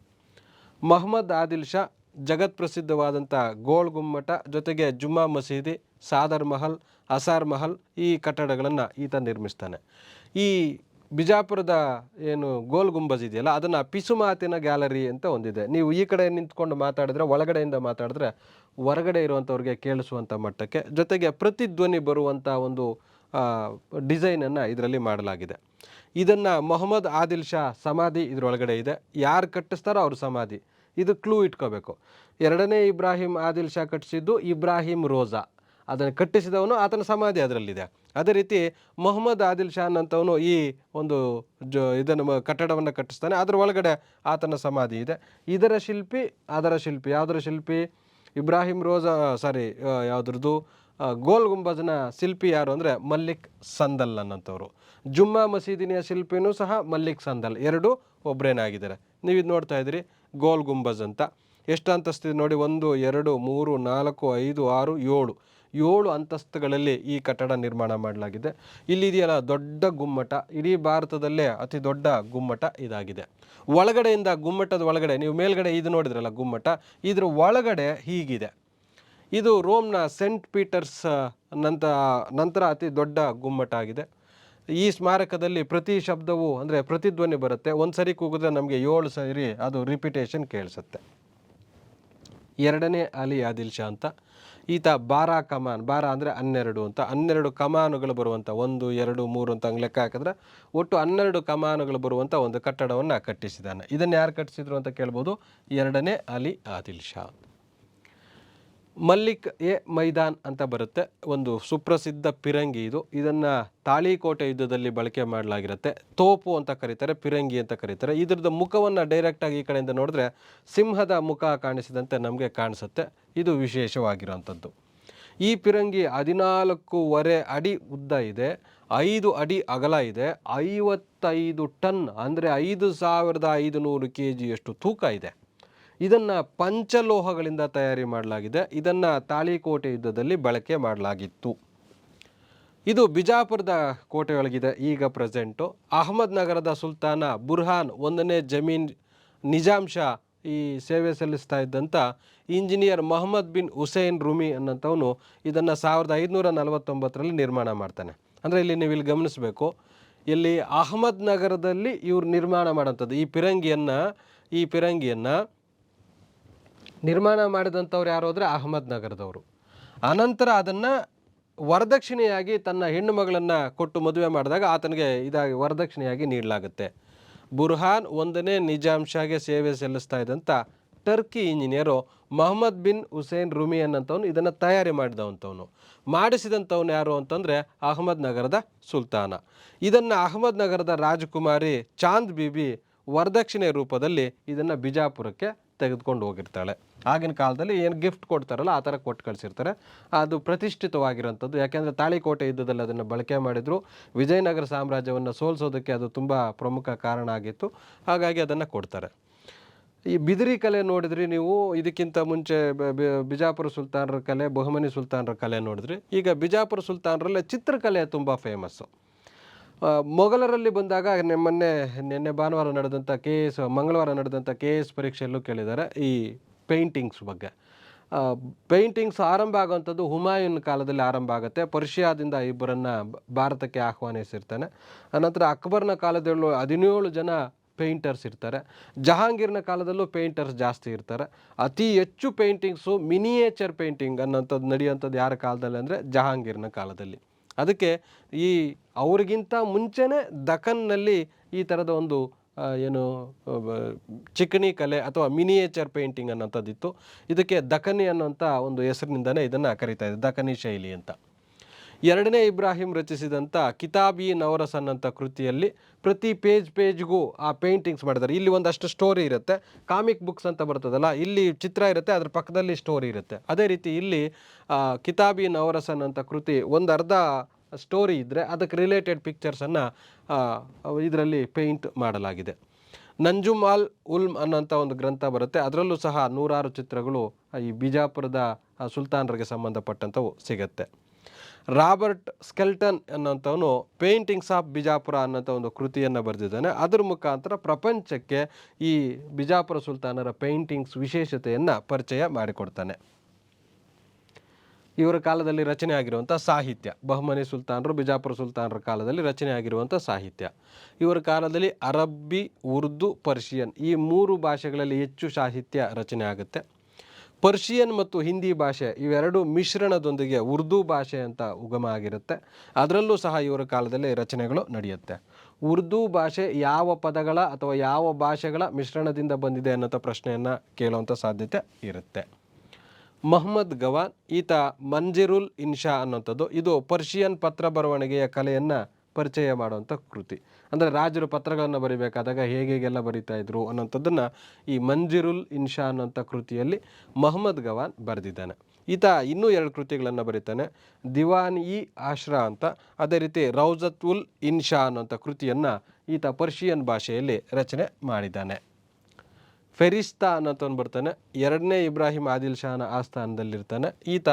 ಮಹಮ್ಮದ್ ಆದಿಲ್ ಶಾ ಜಗತ್ ಪ್ರಸಿದ್ಧವಾದಂಥ ಗೋಳ್ ಗುಮ್ಮಟ ಜೊತೆಗೆ ಜುಮ್ಮಾ ಮಸೀದಿ, ಸಾದರ್ ಮಹಲ್, ಅಸಾರ್ ಮಹಲ್ ಈ ಕಟ್ಟಡಗಳನ್ನು ಈತ ನಿರ್ಮಿಸ್ತಾನೆ. ಈ ಬಿಜಾಪುರದ ಏನು ಗೋಲ್ ಗುಂಬಜ್ ಇದೆಯಲ್ಲ, ಅದನ್ನು ಪಿಸುಮಾತಿನ ಗ್ಯಾಲರಿ ಅಂತ ಒಂದಿದೆ. ನೀವು ಈ ಕಡೆ ನಿಂತ್ಕೊಂಡು ಮಾತಾಡಿದ್ರೆ, ಒಳಗಡೆಯಿಂದ ಮಾತಾಡಿದ್ರೆ ಹೊರಗಡೆ ಇರುವಂಥವ್ರಿಗೆ ಕೇಳಿಸುವಂಥ ಮಟ್ಟಕ್ಕೆ, ಜೊತೆಗೆ ಪ್ರತಿಧ್ವನಿ ಬರುವಂಥ ಒಂದು ಡಿಸೈನನ್ನು ಇದರಲ್ಲಿ ಮಾಡಲಾಗಿದೆ. ಇದನ್ನು ಮೊಹಮ್ಮದ್ ಆದಿಲ್ ಶಾ ಸಮಾಧಿ ಇದರೊಳಗಡೆ ಇದೆ. ಯಾರು ಕಟ್ಟಿಸ್ತಾರೋ ಅವ್ರ ಸಮಾಧಿ. ಇದು ಕ್ಲೂ ಇಟ್ಕೋಬೇಕು. ಎರಡನೇ ಇಬ್ರಾಹಿಂ ಆದಿಲ್ ಶಾ ಕಟ್ಟಿಸಿದ್ದು ಇಬ್ರಾಹಿಂ ರೋಜಾ. ಅದನ್ನು ಕಟ್ಟಿಸಿದವನು ಆತನ ಸಮಾಧಿ ಅದರಲ್ಲಿದೆ. ಅದೇ ರೀತಿ ಮೊಹಮ್ಮದ್ ಆದಿಲ್ ಶಾನ್ ಅಂತವನು ಈ ಒಂದು ಜ ಇದನ್ನು ಕಟ್ಟಡವನ್ನು ಕಟ್ಟಿಸ್ತಾನೆ. ಅದರ ಒಳಗಡೆ ಆತನ ಸಮಾಧಿ ಇದೆ. ಇದರ ಶಿಲ್ಪಿ, ಅದರ ಶಿಲ್ಪಿ, ಯಾವುದರ ಶಿಲ್ಪಿ? ಇಬ್ರಾಹಿಂ ರೋಜಾ ಸಾರಿ ಯಾವುದ್ರದ್ದು? ಗೋಲ್ ಗುಂಬಜ್ನ ಶಿಲ್ಪಿ ಯಾರು ಅಂದರೆ ಮಲ್ಲಿಕ್ ಸಂದಲ್ ಅನ್ನಂಥವ್ರು ಜುಮ್ಮಾ ಮಸೀದಿನ ಶಿಲ್ಪಿನೂ ಸಹ ಮಲ್ಲಿಕ್ ಸಂದಲ್. ಎರಡು ಒಬ್ಬರೇನಾಗಿದ್ದಾರೆ ನೀವು ಇದು ನೋಡ್ತಾ ಇದ್ದೀರಿ. ಗೋಲ್ ಗುಂಬಜ್ ಅಂತ. ಎಷ್ಟು ಅಂತಸ್ತಿದೆ ನೋಡಿ, ಒಂದು, ಎರಡು, ಮೂರು, ನಾಲ್ಕು, ಐದು, ಆರು, ಏಳು. ಏಳು ಅಂತಸ್ತುಗಳಲ್ಲಿ ಈ ಕಟ್ಟಡ ನಿರ್ಮಾಣ ಮಾಡಲಾಗಿದೆ. ಇಲ್ಲಿದೆಯಲ್ಲ ದೊಡ್ಡ ಗುಮ್ಮಟ. ಇಡೀ ಭಾರತದಲ್ಲೇ ಅತಿ ದೊಡ್ಡ ಗುಮ್ಮಟ ಇದಾಗಿದೆ. ಒಳಗಡೆಯಿಂದ ಗುಮ್ಮಟದ ಒಳಗಡೆ, ನೀವು ಮೇಲ್ಗಡೆ ಇದು ನೋಡಿದ್ರಲ್ಲ ಗುಮ್ಮಟ, ಇದ್ರ ಒಳಗಡೆ ಹೀಗಿದೆ. ಇದು ರೋಮ್ನ ಸೆಂಟ್ ಪೀಟರ್ಸ್ ನಂತ, ನಂತರ ಅತಿ ದೊಡ್ಡ ಗುಮ್ಮಟ ಆಗಿದೆ. ಈ ಸ್ಮಾರಕದಲ್ಲಿ ಪ್ರತಿ ಶಬ್ದವು ಅಂದರೆ ಪ್ರತಿಧ್ವನಿ ಬರುತ್ತೆ. ಒಂದು ಸರಿ ಕೂಗಿದ್ರೆ ನಮಗೆ ಏಳು ಸರಿ ಅದು ರಿಪಿಟೇಷನ್ ಕೇಳಿಸುತ್ತೆ. ಎರಡನೇ ಅಲಿ ಆದಿಲ್ ಶಾ ಅಂತ. ಈತ ಬಾರಾ ಕಮಾನ್, ಬಾರ ಅಂದರೆ ಹನ್ನೆರಡು ಅಂತ. ಹನ್ನೆರಡು ಕಮಾನುಗಳು ಬರುವಂಥ ಒಂದು, ಎರಡು, ಮೂರು ಅಂತ ಲೆಕ್ಕ ಹಾಕಿದ್ರೆ ಒಟ್ಟು ಹನ್ನೆರಡು ಕಮಾನುಗಳು ಬರುವಂಥ ಒಂದು ಕಟ್ಟಡವನ್ನು ಕಟ್ಟಿಸಿದ್ದಾನೆ. ಇದನ್ನು ಯಾರು ಕಟ್ಟಿಸಿದ್ರು ಅಂತ ಕೇಳ್ಬೋದು? ಎರಡನೇ ಅಲಿ ಆದಿಲ್ ಶಾ ಮಲ್ಲಿಕ್ ಎ ಮೈದಾನ್ ಅಂತ ಬರುತ್ತೆ. ಒಂದು ಸುಪ್ರಸಿದ್ಧ ಪಿರಂಗಿ ಇದು. ಇದನ್ನು ತಾಳಿಕೋಟೆ ಯುದ್ಧದಲ್ಲಿ ಬಳಕೆ ಮಾಡಲಾಗಿರುತ್ತೆ. ತೋಪು ಅಂತ ಕರೀತಾರೆ, ಪಿರಂಗಿ ಅಂತ ಕರೀತಾರೆ. ಇದ್ರದ್ದು ಮುಖವನ್ನು ಡೈರೆಕ್ಟಾಗಿ ಈ ಕಡೆಯಿಂದ ನೋಡಿದ್ರೆ ಸಿಂಹದ ಮುಖ ಕಾಣಿಸಿದಂತೆ ನಮಗೆ ಕಾಣಿಸುತ್ತೆ. ಇದು ವಿಶೇಷವಾಗಿರುವಂಥದ್ದು. ಈ ಪಿರಂಗಿ ಹದಿನಾಲ್ಕೂವರೆ ಅಡಿ ಉದ್ದ ಇದೆ. ಐದು ಅಡಿ ಅಗಲ ಇದೆ. ಐವತ್ತೈದು ಟನ್ ಅಂದರೆ ಐದು ಸಾವಿರದ ಐದು ನೂರು ಕೆ ಜಿಯಷ್ಟು ತೂಕ ಇದೆ. ಇದನ್ನು ಪಂಚಲೋಹಗಳಿಂದ ತಯಾರಿ ಮಾಡಲಾಗಿದೆ. ಇದನ್ನು ತಾಳಿಕೋಟೆ ಯುದ್ಧದಲ್ಲಿ ಬಳಕೆ ಮಾಡಲಾಗಿತ್ತು. ಇದು ಬಿಜಾಪುರದ ಕೋಟೆಯೊಳಗಿದೆ. ಈಗ ಪ್ರೆಸೆಂಟು. ಅಹಮದ್ ನಗರದ ಸುಲ್ತಾನ ಬುರ್ಹಾನ್ ಒಂದನೇ ಜಮೀನ್ ನಿಜಾಮ್ ಈ ಸೇವೆ ಸಲ್ಲಿಸ್ತಾ ಇದ್ದಂಥ engineer Mohammad bin Hussain Rumi ಅನ್ನೋಂಥವನು ಇದನ್ನು ಸಾವಿರದ ಐದುನೂರ ನಲವತ್ತೊಂಬತ್ತರಲ್ಲಿ ನಿರ್ಮಾಣ ಮಾಡ್ತಾನೆ. ಅಂದರೆ ಇಲ್ಲಿ ನೀವು ಇಲ್ಲಿ ಗಮನಿಸಬೇಕು. ಇಲ್ಲಿ ಅಹಮದ್ ನಗರದಲ್ಲಿ ಇವ್ರು ನಿರ್ಮಾಣ ಮಾಡೋಂಥದ್ದು ಈ ಪಿರಂಗಿಯನ್ನು ಈ ಪಿರಂಗಿಯನ್ನು ನಿರ್ಮಾಣ ಮಾಡಿದಂಥವ್ರು ಯಾರು ಅಂದರೆ ಅಹಮದ್ ನಗರದವರು ಅನಂತರ ಅದನ್ನು ವರದಕ್ಷಿಣೆಯಾಗಿ ತನ್ನ ಹೆಣ್ಣು ಮಗಳನ್ನು ಕೊಟ್ಟು ಮದುವೆ ಮಾಡಿದಾಗ ಆತನಿಗೆ ಇದಾಗಿ ವರದಕ್ಷಿಣೆಯಾಗಿ ನೀಡಲಾಗುತ್ತೆ. ಬುರ್ಹಾನ್ ಒಂದನೇ ನಿಜಾಂಶಾಗೆ ಸೇವೆ ಸಲ್ಲಿಸ್ತಾ ಇದ್ದಂಥ Turkey engineer Mohammad bin Hussain Rumi ಅನ್ನಂಥವನು ಇದನ್ನು ತಯಾರಿ ಮಾಡಿದವಂಥವನು ಮಾಡಿಸಿದಂಥವನು ಯಾರು ಅಂತಂದರೆ ಅಹಮದ್ ನಗರದ ಸುಲ್ತಾನ. ಇದನ್ನು ಅಹಮದ್ ನಗರದ ರಾಜಕುಮಾರಿ ಚಾಂದ್ ಬಿಬಿ ವರದಕ್ಷಿಣೆ ರೂಪದಲ್ಲಿ ಇದನ್ನು ಬಿಜಾಪುರಕ್ಕೆ ತೆಗೆದುಕೊಂಡು ಹೋಗಿರ್ತಾಳೆ. ಆಗಿನ ಕಾಲದಲ್ಲಿ ಏನು ಗಿಫ್ಟ್ ಕೊಡ್ತಾರಲ್ಲ, ಆ ಥರ ಕೊಟ್ಟು ಕಳಿಸಿರ್ತಾರೆ. ಅದು ಪ್ರತಿಷ್ಠಿತವಾಗಿರುವಂಥದ್ದು. ಯಾಕೆಂದರೆ ತಾಳಿಕೋಟೆ ಯುದ್ಧದಲ್ಲಿ ಅದನ್ನು ಬಳಕೆ ಮಾಡಿದರು. ವಿಜಯನಗರ ಸಾಮ್ರಾಜ್ಯವನ್ನು ಸೋಲಿಸೋದಕ್ಕೆ ಅದು ತುಂಬ ಪ್ರಮುಖ ಕಾರಣ ಆಗಿತ್ತು. ಹಾಗಾಗಿ ಅದನ್ನು ಕೊಡ್ತಾರೆ. ಈ ಬಿದಿರಿ ಕಲೆ ನೋಡಿದ್ರಿ ನೀವು? ಇದಕ್ಕಿಂತ ಮುಂಚೆ ಬಿಜಾಪುರ ಸುಲ್ತಾನರ ಕಲೆ, ಬಹುಮನಿ ಸುಲ್ತಾನರ ಕಲೆ ನೋಡಿದ್ರಿ. ಈಗ ಬಿಜಾಪುರ ಸುಲ್ತಾನರಲ್ಲೇ ಚಿತ್ರಕಲೆ ತುಂಬ ಫೇಮಸ್ಸು ಮೊಘಲರಲ್ಲಿ ಬಂದಾಗ ನಿಮ್ಮನ್ನೆ ಮೊನ್ನೆ ನಿನ್ನೆ ಭಾನುವಾರ ನಡೆದಂಥ ಕೆ ಎಸ್ ಮಂಗಳವಾರ ನಡೆದಂಥ ಕೆ ಎಸ್ ಪರೀಕ್ಷೆಯಲ್ಲೂ ಕೇಳಿದ್ದಾರೆ ಈ ಪೇಂಟಿಂಗ್ಸ್ ಬಗ್ಗೆ. ಪೇಂಟಿಂಗ್ಸ್ ಆರಂಭ ಆಗುವಂಥದ್ದು ಹುಮಾಯೂನ್ ಕಾಲದಲ್ಲಿ ಆರಂಭ ಆಗುತ್ತೆ. ಪರ್ಷಿಯಾದಿಂದ ಇಬ್ಬರನ್ನು ಭಾರತಕ್ಕೆ ಆಹ್ವಾನಿಸಿರ್ತಾನೆ. ಅನಂತರ ಅಕ್ಬರ್ನ ಕಾಲದಲ್ಲೂ ಹದಿನೇಳು ಜನ ಪೇಂಟರ್ಸ್ ಇರ್ತಾರೆ. ಜಹಾಂಗೀರ್ನ ಕಾಲದಲ್ಲೂ ಪೇಂಟರ್ಸ್ ಜಾಸ್ತಿ ಇರ್ತಾರೆ. ಅತಿ ಹೆಚ್ಚು ಪೇಂಟಿಂಗ್ಸು ಮಿನಿಯೇಚರ್ ಪೇಂಟಿಂಗ್ ಅನ್ನೋಂಥದ್ದು ನಡೆಯುವಂಥದ್ದು ಯಾರ ಕಾಲದಲ್ಲಿ ಅಂದರೆ ಜಹಾಂಗೀರ್ನ ಕಾಲದಲ್ಲಿ. ಅದಕ್ಕೆ ಈ ಅವ್ರಿಗಿಂತ ಮುಂಚೆನೇ ದಖನ್ನಲ್ಲಿ ಈ ಥರದ ಒಂದು ಏನು ಚಿಕಣಿ ಕಲೆ ಅಥವಾ ಮಿನಿಯೇಚರ್ ಪೇಂಟಿಂಗ್ ಅನ್ನೋಂಥದ್ದಿತ್ತು ಇದಕ್ಕೆ ದಖನಿ ಅನ್ನೋಂಥ ಒಂದು ಹೆಸರಿನಿಂದಲೇ ಇದನ್ನು ಕರೀತಾ ಇದೆ ದಖನಿ ಶೈಲಿ ಅಂತ. ಎರಡನೇ ಇಬ್ರಾಹಿಂ ರಚಿಸಿದಂಥ ಕಿತಾಬಿ ನವರಸ್ ಅಂತ ಕೃತಿಯಲ್ಲಿ ಪ್ರತಿ ಪೇಜ್ ಪೇಜ್ಗೂ ಆ ಪೇಂಟಿಂಗ್ಸ್ ಮಾಡಿದ್ದಾರೆ. ಇಲ್ಲಿ ಒಂದಷ್ಟು ಸ್ಟೋರಿ ಇರುತ್ತೆ. ಕಾಮಿಕ್ ಬುಕ್ಸ್ ಅಂತ ಬರ್ತದಲ್ಲ, ಇಲ್ಲಿ ಚಿತ್ರ ಇರುತ್ತೆ, ಅದ್ರ ಪಕ್ಕದಲ್ಲಿ ಸ್ಟೋರಿ ಇರುತ್ತೆ. ಅದೇ ರೀತಿ ಇಲ್ಲಿ ಕಿತಾಬಿ ನವರಸ್ ಅಂತ ಕೃತಿ ಒಂದು ಅರ್ಧ ಸ್ಟೋರಿ ಇದ್ದರೆ ಅದಕ್ಕೆ ರಿಲೇಟೆಡ್ ಪಿಕ್ಚರ್ಸನ್ನು ಇದರಲ್ಲಿ ಪೇಂಟ್ ಮಾಡಲಾಗಿದೆ. ನಂಜುಮಾಲ್ ಉಲ್ಮ್ ಅನ್ನೋಂಥ ಒಂದು ಗ್ರಂಥ ಬರುತ್ತೆ. ಅದರಲ್ಲೂ ಸಹ ನೂರಾರು ಚಿತ್ರಗಳು ಈ ಬಿಜಾಪುರದ ಸುಲ್ತಾನರಿಗೆ ಸಂಬಂಧಪಟ್ಟಂಥವು ಸಿಗತ್ತೆ. ರಾಬರ್ಟ್ ಸ್ಕೆಲ್ಟನ್ ಅನ್ನೋಂಥವನು ಪೇಂಟಿಂಗ್ಸ್ ಆಫ್ ಬಿಜಾಪುರ ಅನ್ನೋಂಥ ಒಂದು ಕೃತಿಯನ್ನು ಬರೆದಿದ್ದಾನೆ. ಅದರ ಮುಖಾಂತರ ಪ್ರಪಂಚಕ್ಕೆ ಈ ಬಿಜಾಪುರ ಸುಲ್ತಾನರ ಪೇಂಟಿಂಗ್ಸ್ ವಿಶೇಷತೆಯನ್ನು ಪರಿಚಯ ಮಾಡಿಕೊಡ್ತಾನೆ. ಇವರ ಕಾಲದಲ್ಲಿ ರಚನೆ ಆಗಿರುವಂಥ ಸಾಹಿತ್ಯ, ಬಹುಮನಿ ಸುಲ್ತಾನರು, ಬಿಜಾಪುರ ಸುಲ್ತಾನರ ಕಾಲದಲ್ಲಿ ರಚನೆ ಆಗಿರುವಂಥ ಸಾಹಿತ್ಯ. ಇವರ ಕಾಲದಲ್ಲಿ ಅರಬ್ಬಿ, ಉರ್ದು, ಪರ್ಷಿಯನ್ ಈ ಮೂರು ಭಾಷೆಗಳಲ್ಲಿ ಹೆಚ್ಚು ಸಾಹಿತ್ಯ ರಚನೆ ಆಗುತ್ತೆ. ಪರ್ಷಿಯನ್ ಮತ್ತು ಹಿಂದಿ ಭಾಷೆ ಇವೆರಡು ಮಿಶ್ರಣದೊಂದಿಗೆ ಉರ್ದು ಭಾಷೆ ಅಂತ ಉಗಮ ಆಗಿರುತ್ತೆ. ಅದರಲ್ಲೂ ಸಹ ಇವರ ಕಾಲದಲ್ಲಿ ರಚನೆಗಳು ನಡೆಯುತ್ತೆ. ಉರ್ದು ಭಾಷೆ ಯಾವ ಪದಗಳ ಅಥವಾ ಯಾವ ಭಾಷೆಗಳ ಮಿಶ್ರಣದಿಂದ ಬಂದಿದೆ ಅನ್ನೋ ಪ್ರಶ್ನೆಯನ್ನು ಕೇಳುವಂಥ ಸಾಧ್ಯತೆ ಇರುತ್ತೆ. ಮೊಹಮ್ಮದ್ ಗವಾನ್, ಈತ ಮಂಜಿರುಲ್ ಇನ್ಶಾ ಅನ್ನೋಂಥದ್ದು ಇದು ಪರ್ಷಿಯನ್ ಪತ್ರ ಬರವಣಿಗೆಯ ಕಲೆಯನ್ನು ಪರಿಚಯ ಮಾಡುವಂಥ ಕೃತಿ. ಅಂದರೆ ರಾಜರು ಪತ್ರಗಳನ್ನು ಬರಿಬೇಕಾದಾಗ ಹೇಗೆ ಹೇಗೆಲ್ಲ ಬರಿತಾ ಇದ್ರು ಅನ್ನೋಂಥದ್ದನ್ನು ಈ ಮಂಜಿರುಲ್ ಇನ್ಶಾ ಅನ್ನೋಂಥ ಕೃತಿಯಲ್ಲಿ ಮೊಹಮ್ಮದ್ ಗವಾನ್ ಬರೆದಿದ್ದಾನೆ. ಈತ ಇನ್ನೂ ಎರಡು ಕೃತಿಗಳನ್ನು ಬರೀತಾನೆ. ದಿವಾನ್ ಇ ಆಶ್ರಾ ಅಂತ, ಅದೇ ರೀತಿ ರೌಜತ್ ಉಲ್ ಇನ್ಶಾ ಅನ್ನೋಂಥ ಕೃತಿಯನ್ನು ಈತ ಪರ್ಷಿಯನ್ ಭಾಷೆಯಲ್ಲಿ ರಚನೆ ಮಾಡಿದ್ದಾನೆ. ಫೆರಿಸ್ತಾ ಒಂದು ಬರ್ತಾನೆ. ಎರಡನೇ ಇಬ್ರಾಹಿಂ ಆದಿಲ್ ಶಾನ ಆಸ್ಥಾನದಲ್ಲಿರ್ತಾನೆ. ಈತ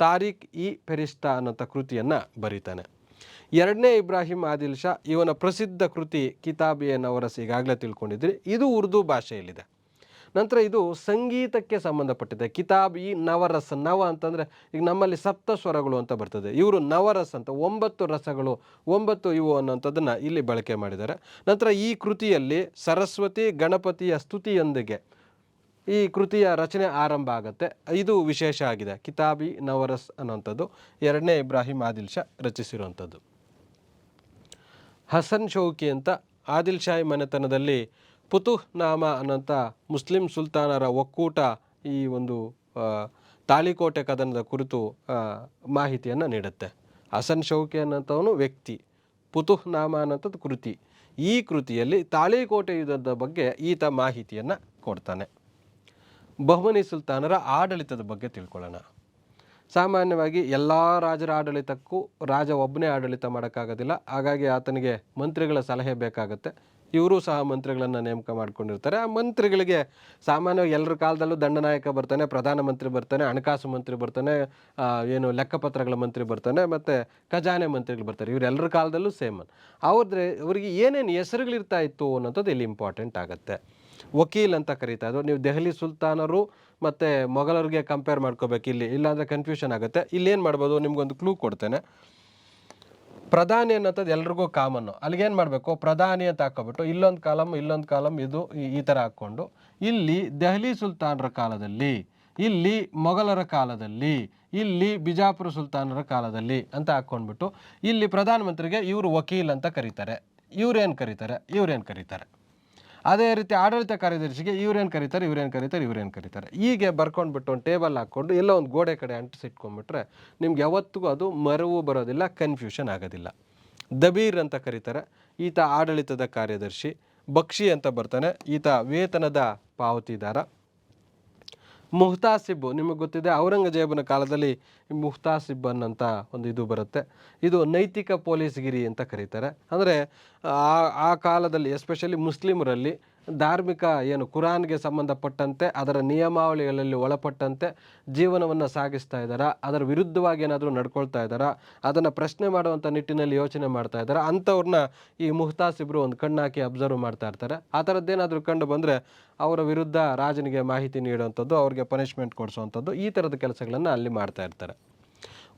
ತಾರಿಖ್ ಇ ಫೆರಿಸ್ತಾ ಅನ್ನೋಂಥ ಕೃತಿಯನ್ನು ಬರೀತಾನೆ. ಎರಡನೇ ಇಬ್ರಾಹಿಂ ಆದಿಲ್ ಶಾ ಇವನ ಪ್ರಸಿದ್ಧ ಕೃತಿ ಕಿತಾಬಿಯ ನವರಸ್ ಈಗಾಗಲೇ ತಿಳ್ಕೊಂಡಿದ್ರಿ. ಇದು ಉರ್ದು ಭಾಷೆಯಲ್ಲಿದೆ. ನಂತರ ಇದು ಸಂಗೀತಕ್ಕೆ ಸಂಬಂಧಪಟ್ಟಿದೆ. ಕಿತಾಬ್ ಈ ನವರಸ, ನವ ಅಂತಂದರೆ ಈಗ ನಮ್ಮಲ್ಲಿ ಸಪ್ತ ಸ್ವರಗಳು ಅಂತ ಬರ್ತದೆ. ಇವರು ನವರಸ್ ಅಂತ, ಒಂಬತ್ತು ರಸಗಳು, ಒಂಬತ್ತು ಇವು ಅನ್ನೋಂಥದ್ದನ್ನು ಇಲ್ಲಿ ಬಳಕೆ ಮಾಡಿದ್ದಾರೆ. ನಂತರ ಈ ಕೃತಿಯಲ್ಲಿ ಸರಸ್ವತಿ ಗಣಪತಿಯ ಸ್ತುತಿಯೊಂದಿಗೆ ಈ ಕೃತಿಯ ರಚನೆ ಆರಂಭ ಆಗುತ್ತೆ. ಇದು ವಿಶೇಷ ಆಗಿದೆ. ಕಿತಾಬಿ ನವರಸ್ ಅನ್ನೋಂಥದ್ದು ಎರಡನೇ ಇಬ್ರಾಹಿಂ ಆದಿಲ್ ಶಾ ರಚಿಸಿರುವಂಥದ್ದು. ಹಸನ್ ಶೌಕಿ ಅಂತ ಆದಿಲ್ ಶಾಹಿ ಮನೆತನದಲ್ಲಿ ಪುತುಹ್ ನಾಮ ಅನ್ನೋಂಥ ಮುಸ್ಲಿಂ ಸುಲ್ತಾನರ ಒಕ್ಕೂಟ ಈ ಒಂದು ತಾಳಿಕೋಟೆ ಕದನದ ಕುರಿತು ಮಾಹಿತಿಯನ್ನು ನೀಡುತ್ತೆ. ಹಸನ್ ಶೌಕಿ ಅನ್ನೋಂಥವನು ವ್ಯಕ್ತಿ. ಪುತುಹ್ ನಾಮ ಅನ್ನೋಂಥದ್ದು ಕೃತಿ. ಈ ಕೃತಿಯಲ್ಲಿ ತಾಳಿಕೋಟೆ ಯುದ್ಧದ ಬಗ್ಗೆ ಈತ ಮಾಹಿತಿಯನ್ನು ಕೊಡ್ತಾನೆ. ಬಹುಮನಿ ಸುಲ್ತಾನರ ಆಡಳಿತದ ಬಗ್ಗೆ ತಿಳ್ಕೊಳ್ಳೋಣ. ಸಾಮಾನ್ಯವಾಗಿ ಎಲ್ಲ ರಾಜರ ಆಡಳಿತಕ್ಕೂ ರಾಜ ಒಬ್ಬನೇ ಆಡಳಿತ ಮಾಡೋಕ್ಕಾಗೋದಿಲ್ಲ. ಹಾಗಾಗಿ ಆತನಿಗೆ ಮಂತ್ರಿಗಳ ಸಲಹೆ ಬೇಕಾಗುತ್ತೆ. ಇವರು ಸಹ ಮಂತ್ರಿಗಳನ್ನು ನೇಮಕ ಮಾಡ್ಕೊಂಡಿರ್ತಾರೆ. ಆ ಮಂತ್ರಿಗಳಿಗೆ ಸಾಮಾನ್ಯವಾಗಿ ಎಲ್ಲರ ಕಾಲದಲ್ಲೂ ದಂಡನಾಯಕ ಬರ್ತಾನೆ, ಪ್ರಧಾನಮಂತ್ರಿ ಬರ್ತಾನೆ, ಹಣಕಾಸು ಮಂತ್ರಿ ಬರ್ತಾನೆ ಏನು ಲೆಕ್ಕಪತ್ರಗಳ ಮಂತ್ರಿ ಬರ್ತಾನೆ, ಮತ್ತು ಖಜಾನೆ ಮಂತ್ರಿಗಳು ಬರ್ತಾರೆ. ಇವರೆಲ್ಲರ ಕಾಲದಲ್ಲೂ ಸೇಮ್. ಅವ್ರದ್ರೆ ಅವರಿಗೆ ಏನೇನು ಹೆಸರುಗಳಿರ್ತಾ ಇತ್ತು ಅನ್ನೋಂಥದ್ದು ಇಲ್ಲಿ ಇಂಪಾರ್ಟೆಂಟ್ ಆಗುತ್ತೆ. ವಕೀಲ್ ಅಂತ ಕರೀತಾ ಇದ್ರು. ನೀವು ದೆಹಲಿ ಸುಲ್ತಾನರು ಮತ್ತು ಮೊಘಲರಿಗೆ ಕಂಪೇರ್ ಮಾಡ್ಕೋಬೇಕು ಇಲ್ಲಿ. ಇಲ್ಲಾಂದರೆ ಕನ್ಫ್ಯೂಷನ್ ಆಗುತ್ತೆ. ಇಲ್ಲಿ ಏನು ಮಾಡ್ಬೋದು? ನಿಮ್ಗೊಂದು ಕ್ಲೂ ಕೊಡ್ತೇನೆ. ಪ್ರಧಾನಿ ಅನ್ನೋಂಥದ್ದು ಎಲ್ರಿಗೂ ಕಾಮನ್ನು ಅಲ್ಲಿಗೇನು ಮಾಡಬೇಕು? ಪ್ರಧಾನಿ ಅಂತ ಹಾಕೋಬಿಟ್ಟು ಇಲ್ಲೊಂದು ಕಾಲಮ್ ಇಲ್ಲೊಂದು ಕಾಲಮ್ ಇದು ಈ ಥರ ಹಾಕ್ಕೊಂಡು ಇಲ್ಲಿ ದೆಹಲಿ ಸುಲ್ತಾನರ ಕಾಲದಲ್ಲಿ, ಇಲ್ಲಿ ಮೊಘಲರ ಕಾಲದಲ್ಲಿ, ಇಲ್ಲಿ ಬಿಜಾಪುರ ಸುಲ್ತಾನರ ಕಾಲದಲ್ಲಿ ಅಂತ ಹಾಕ್ಕೊಂಡ್ಬಿಟ್ಟು ಇಲ್ಲಿ ಪ್ರಧಾನಮಂತ್ರಿಗೆ ಇವರು ವಕೀಲ್ ಅಂತ ಕರೀತಾರೆ. ಇವ್ರೇನು ಕರೀತಾರೆ? ಇವ್ರೇನು ಕರೀತಾರೆ? ಅದೇ ರೀತಿ ಆಡಳಿತ ಕಾರ್ಯದರ್ಶಿಗೆ ಇವ್ರೇನು ಕರೀತಾರೆ ಇವ್ರೇನು ಕರೀತಾರೆ ಇವ್ರೇನು ಕರೀತಾರೆ. ಹೀಗೆ ಬರ್ಕೊಂಡ್ಬಿಟ್ಟು ಒಂದು ಟೇಬಲ್ ಹಾಕ್ಕೊಂಡು ಎಲ್ಲೋ ಒಂದು ಗೋಡೆ ಕಡೆ ಅಂಟಿಸಿಟ್ಕೊಂಡ್ಬಿಟ್ರೆ ನಿಮ್ಗೆ ಯಾವತ್ತಿಗೂ ಅದು ಮರವು ಬರೋದಿಲ್ಲ, ಕನ್ಫ್ಯೂಷನ್ ಆಗೋದಿಲ್ಲ. ದಬೀರ್ ಅಂತ ಕರೀತಾರೆ. ಈತ ಆಡಳಿತದ ಕಾರ್ಯದರ್ಶಿ, ಬಕ್ಷಿ ಅಂತ ಬರ್ತಾನೆ. ಈತ ವೇತನದ ಪಾವತಿದಾರ. ಮುಹ್ತಾಸಿಬ್ ನಿಮಗೆ ಗೊತ್ತಿದೆ, ಔರಂಗಜೇಬನ ಕಾಲದಲ್ಲಿ ಮುಹ್ತಾಸಿಬ್ ಅನ್ನಂಥ ಒಂದು ಇದು ಬರುತ್ತೆ. ಇದು ನೈತಿಕ ಪೊಲೀಸ್ಗಿರಿ ಅಂತ ಕರೀತಾರೆ. ಅಂದರೆ ಆ ಆ ಕಾಲದಲ್ಲಿ, ಎಸ್ಪೆಷಲಿ ಮುಸ್ಲಿಮರಲ್ಲಿ ಧಾರ್ಮಿಕ ಏನು ಕುರಾನ್ಗೆ ಸಂಬಂಧಪಟ್ಟಂತೆ, ಅದರ ನಿಯಮಾವಳಿಗಳಲ್ಲಿ ಒಳಪಟ್ಟಂತೆ ಜೀವನವನ್ನು ಸಾಗಿಸ್ತಾ ಇದ್ದಾರಾ, ಅದರ ವಿರುದ್ಧವಾಗಿ ಏನಾದರೂ ನಡ್ಕೊಳ್ತಾ ಇದ್ದಾರಾ, ಅದನ್ನು ಪ್ರಶ್ನೆ ಮಾಡುವಂಥ ನಿಟ್ಟಿನಲ್ಲಿ ಯೋಚನೆ ಮಾಡ್ತಾ ಇದ್ದಾರೆ ಅಂಥವ್ರನ್ನ ಈ ಮುಹ್ತಾಸಿಬ್ರು ಒಂದು ಕಣ್ಣಾಕಿ ಅಬ್ಸರ್ವ್ ಮಾಡ್ತಾ ಇರ್ತಾರೆ. ಆ ಥರದ್ದೇನಾದರೂ ಕಂಡು ಬಂದರೆ ಅವರ ವಿರುದ್ಧ ರಾಜನಿಗೆ ಮಾಹಿತಿ ನೀಡುವಂಥದ್ದು, ಅವ್ರಿಗೆ ಪನಿಷ್ಮೆಂಟ್ ಕೊಡಿಸುವಂಥದ್ದು, ಈ ಥರದ ಕೆಲಸಗಳನ್ನು ಅಲ್ಲಿ ಮಾಡ್ತಾ ಇರ್ತಾರೆ.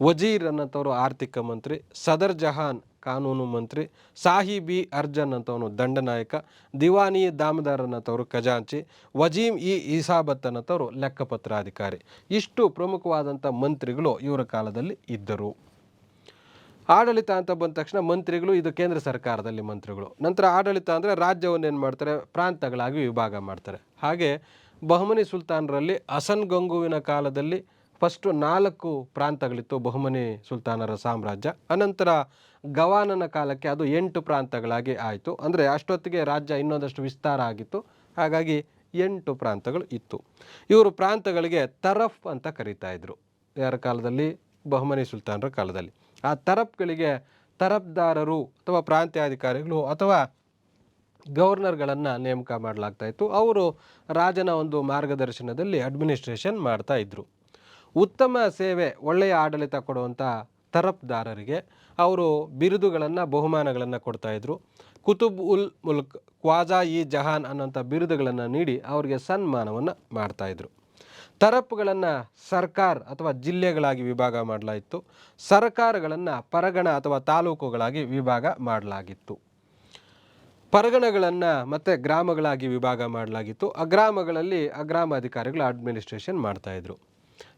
ವಜೀರ್ ಅನ್ನೋಂಥವ್ರು ಆರ್ಥಿಕ ಮಂತ್ರಿ, ಸದರ್ ಜಹಾನ್ ಕಾನೂನು ಮಂತ್ರಿ ಸಾಹಿಬಿ ಅರ್ಜನ್ ಅಂತವನು ದಂಡನಾಯಕ ದಿವಾನಿ ದಾಮದಾರ್ ಅನ್ನತವರು ಖಜಾಂಚಿ ವಜೀಮ್ ಇ ಇಸಾಬತ್ ಅನ್ನೋಂಥವ್ರು ಲೆಕ್ಕಪತ್ರಾಧಿಕಾರಿ. ಇಷ್ಟು ಪ್ರಮುಖವಾದಂಥ ಮಂತ್ರಿಗಳು ಇವರ ಕಾಲದಲ್ಲಿ ಇದ್ದರು. ಆಡಳಿತ ಅಂತ ಬಂದ ತಕ್ಷಣ ಮಂತ್ರಿಗಳು, ಇದು ಕೇಂದ್ರ ಸರ್ಕಾರದಲ್ಲಿ ಮಂತ್ರಿಗಳು. ನಂತರ ಆಡಳಿತ ಅಂದರೆ ರಾಜ್ಯವನ್ನು ಏನು ಮಾಡ್ತಾರೆ? ಪ್ರಾಂತಗಳಾಗಿ ವಿಭಾಗ ಮಾಡ್ತಾರೆ. ಹಾಗೆ ಬಹಮನಿ ಸುಲ್ತಾನರಲ್ಲಿ ಹಸನ್ ಗಂಗುವಿನ ಕಾಲದಲ್ಲಿ ಫಸ್ಟು ನಾಲ್ಕು ಪ್ರಾಂತಗಳಿತ್ತು, ಬಹುಮನಿ ಸುಲ್ತಾನರ ಸಾಮ್ರಾಜ್ಯ. ಅನಂತರ ಗವಾನನ ಕಾಲಕ್ಕೆ ಅದು ಎಂಟು ಪ್ರಾಂತಗಳಾಗಿ ಆಯಿತು. ಅಂದರೆ ಅಷ್ಟೊತ್ತಿಗೆ ರಾಜ್ಯ ಇನ್ನೊಂದಷ್ಟು ವಿಸ್ತಾರ ಆಗಿತ್ತು. ಹಾಗಾಗಿ ಎಂಟು ಪ್ರಾಂತಗಳು ಇತ್ತು. ಇವರು ಪ್ರಾಂತಗಳಿಗೆ ತರಫ್ ಅಂತ ಕರೀತಾ ಇದ್ರು. ಯಾರ ಕಾಲದಲ್ಲಿ? ಬಹುಮನಿ ಸುಲ್ತಾನರ ಕಾಲದಲ್ಲಿ. ಆ ತರಫ್ಗಳಿಗೆ ತರಫ್ದಾರರು ಅಥವಾ ಪ್ರಾಂತ್ಯಾಧಿಕಾರಿಗಳು ಅಥವಾ ಗವರ್ನರ್ಗಳನ್ನು ನೇಮಕ ಮಾಡಲಾಗ್ತಾ ಇತ್ತು. ಅವರು ರಾಜನ ಒಂದು ಮಾರ್ಗದರ್ಶನದಲ್ಲಿ ಅಡ್ಮಿನಿಸ್ಟ್ರೇಷನ್ ಮಾಡ್ತಾ ಇದ್ದರು ಉತ್ತಮ ಸೇವೆ ಒಳ್ಳೆಯ ಆಡಳಿತ ಕೊಡುವಂಥ ತರಫ್ದಾರರಿಗೆ ಅವರು ಬಿರುದುಗಳನ್ನು, ಬಹುಮಾನಗಳನ್ನು ಕೊಡ್ತಾಯಿದ್ರು ಕುತುಬ್ ಉಲ್ ಮುಲ್ಕ್ ಕ್ವಾಜಾ ಇ ಜಹಾನ್ ಅನ್ನೋಂಥ ಬಿರುದುಗಳನ್ನು ನೀಡಿ ಅವರಿಗೆ ಸನ್ಮಾನವನ್ನು ಮಾಡ್ತಾಯಿದ್ರು ತರಪ್ಗಳನ್ನು ಸರ್ಕಾರ ಅಥವಾ ಜಿಲ್ಲೆಗಳಾಗಿ ವಿಭಾಗ ಮಾಡಲಾಯಿತು ಸರ್ಕಾರಗಳನ್ನು ಪರಗಣ ಅಥವಾ ತಾಲೂಕುಗಳಾಗಿ ವಿಭಾಗ ಮಾಡಲಾಗಿತ್ತು. ಪರಗಣಗಳನ್ನು ಮತ್ತು ಗ್ರಾಮಗಳಾಗಿ ವಿಭಾಗ ಮಾಡಲಾಗಿತ್ತು. ಅಗ್ರಾಮಗಳಲ್ಲಿ ಅಗ್ರಾಮ ಅಧಿಕಾರಿಗಳು ಅಡ್ಮಿನಿಸ್ಟ್ರೇಷನ್ ಮಾಡ್ತಾಯಿದ್ರು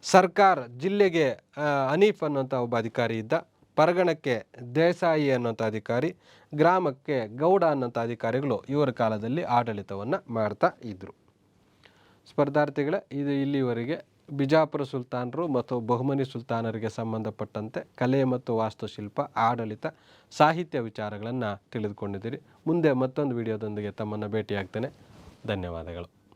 ಸರ್ಕಾರ ಜಿಲ್ಲೆಗೆ ಅನೀಫ್ ಅನ್ನೋಂಥ ಒಬ್ಬ ಅಧಿಕಾರಿ ಇದ್ದ, ಪರಗಣಕ್ಕೆ ದೇಸಾಯಿ ಅನ್ನೋಂಥ ಅಧಿಕಾರಿ, ಗ್ರಾಮಕ್ಕೆ ಗೌಡ ಅನ್ನೋಂಥ ಅಧಿಕಾರಿಗಳು ಇವರ ಕಾಲದಲ್ಲಿ ಆಡಳಿತವನ್ನು ಮಾಡ್ತಾ ಇದ್ದರು ಸ್ಪರ್ಧಾರ್ಥಿಗಳೇ, ಇದು ಇಲ್ಲಿವರೆಗೆ ಬಿಜಾಪುರ ಸುಲ್ತಾನರು ಮತ್ತು ಬಹುಮನಿ ಸುಲ್ತಾನರಿಗೆ ಸಂಬಂಧಪಟ್ಟಂತೆ ಕಲೆ ಮತ್ತು ವಾಸ್ತುಶಿಲ್ಪ, ಆಡಳಿತ, ಸಾಹಿತ್ಯ ವಿಚಾರಗಳನ್ನು ತಿಳಿದುಕೊಂಡಿದ್ದೀರಿ. ಮುಂದೆ ಮತ್ತೊಂದು ವಿಡಿಯೋದೊಂದಿಗೆ ತಮ್ಮನ್ನು ಭೇಟಿಯಾಗ್ತೇನೆ. ಧನ್ಯವಾದಗಳು.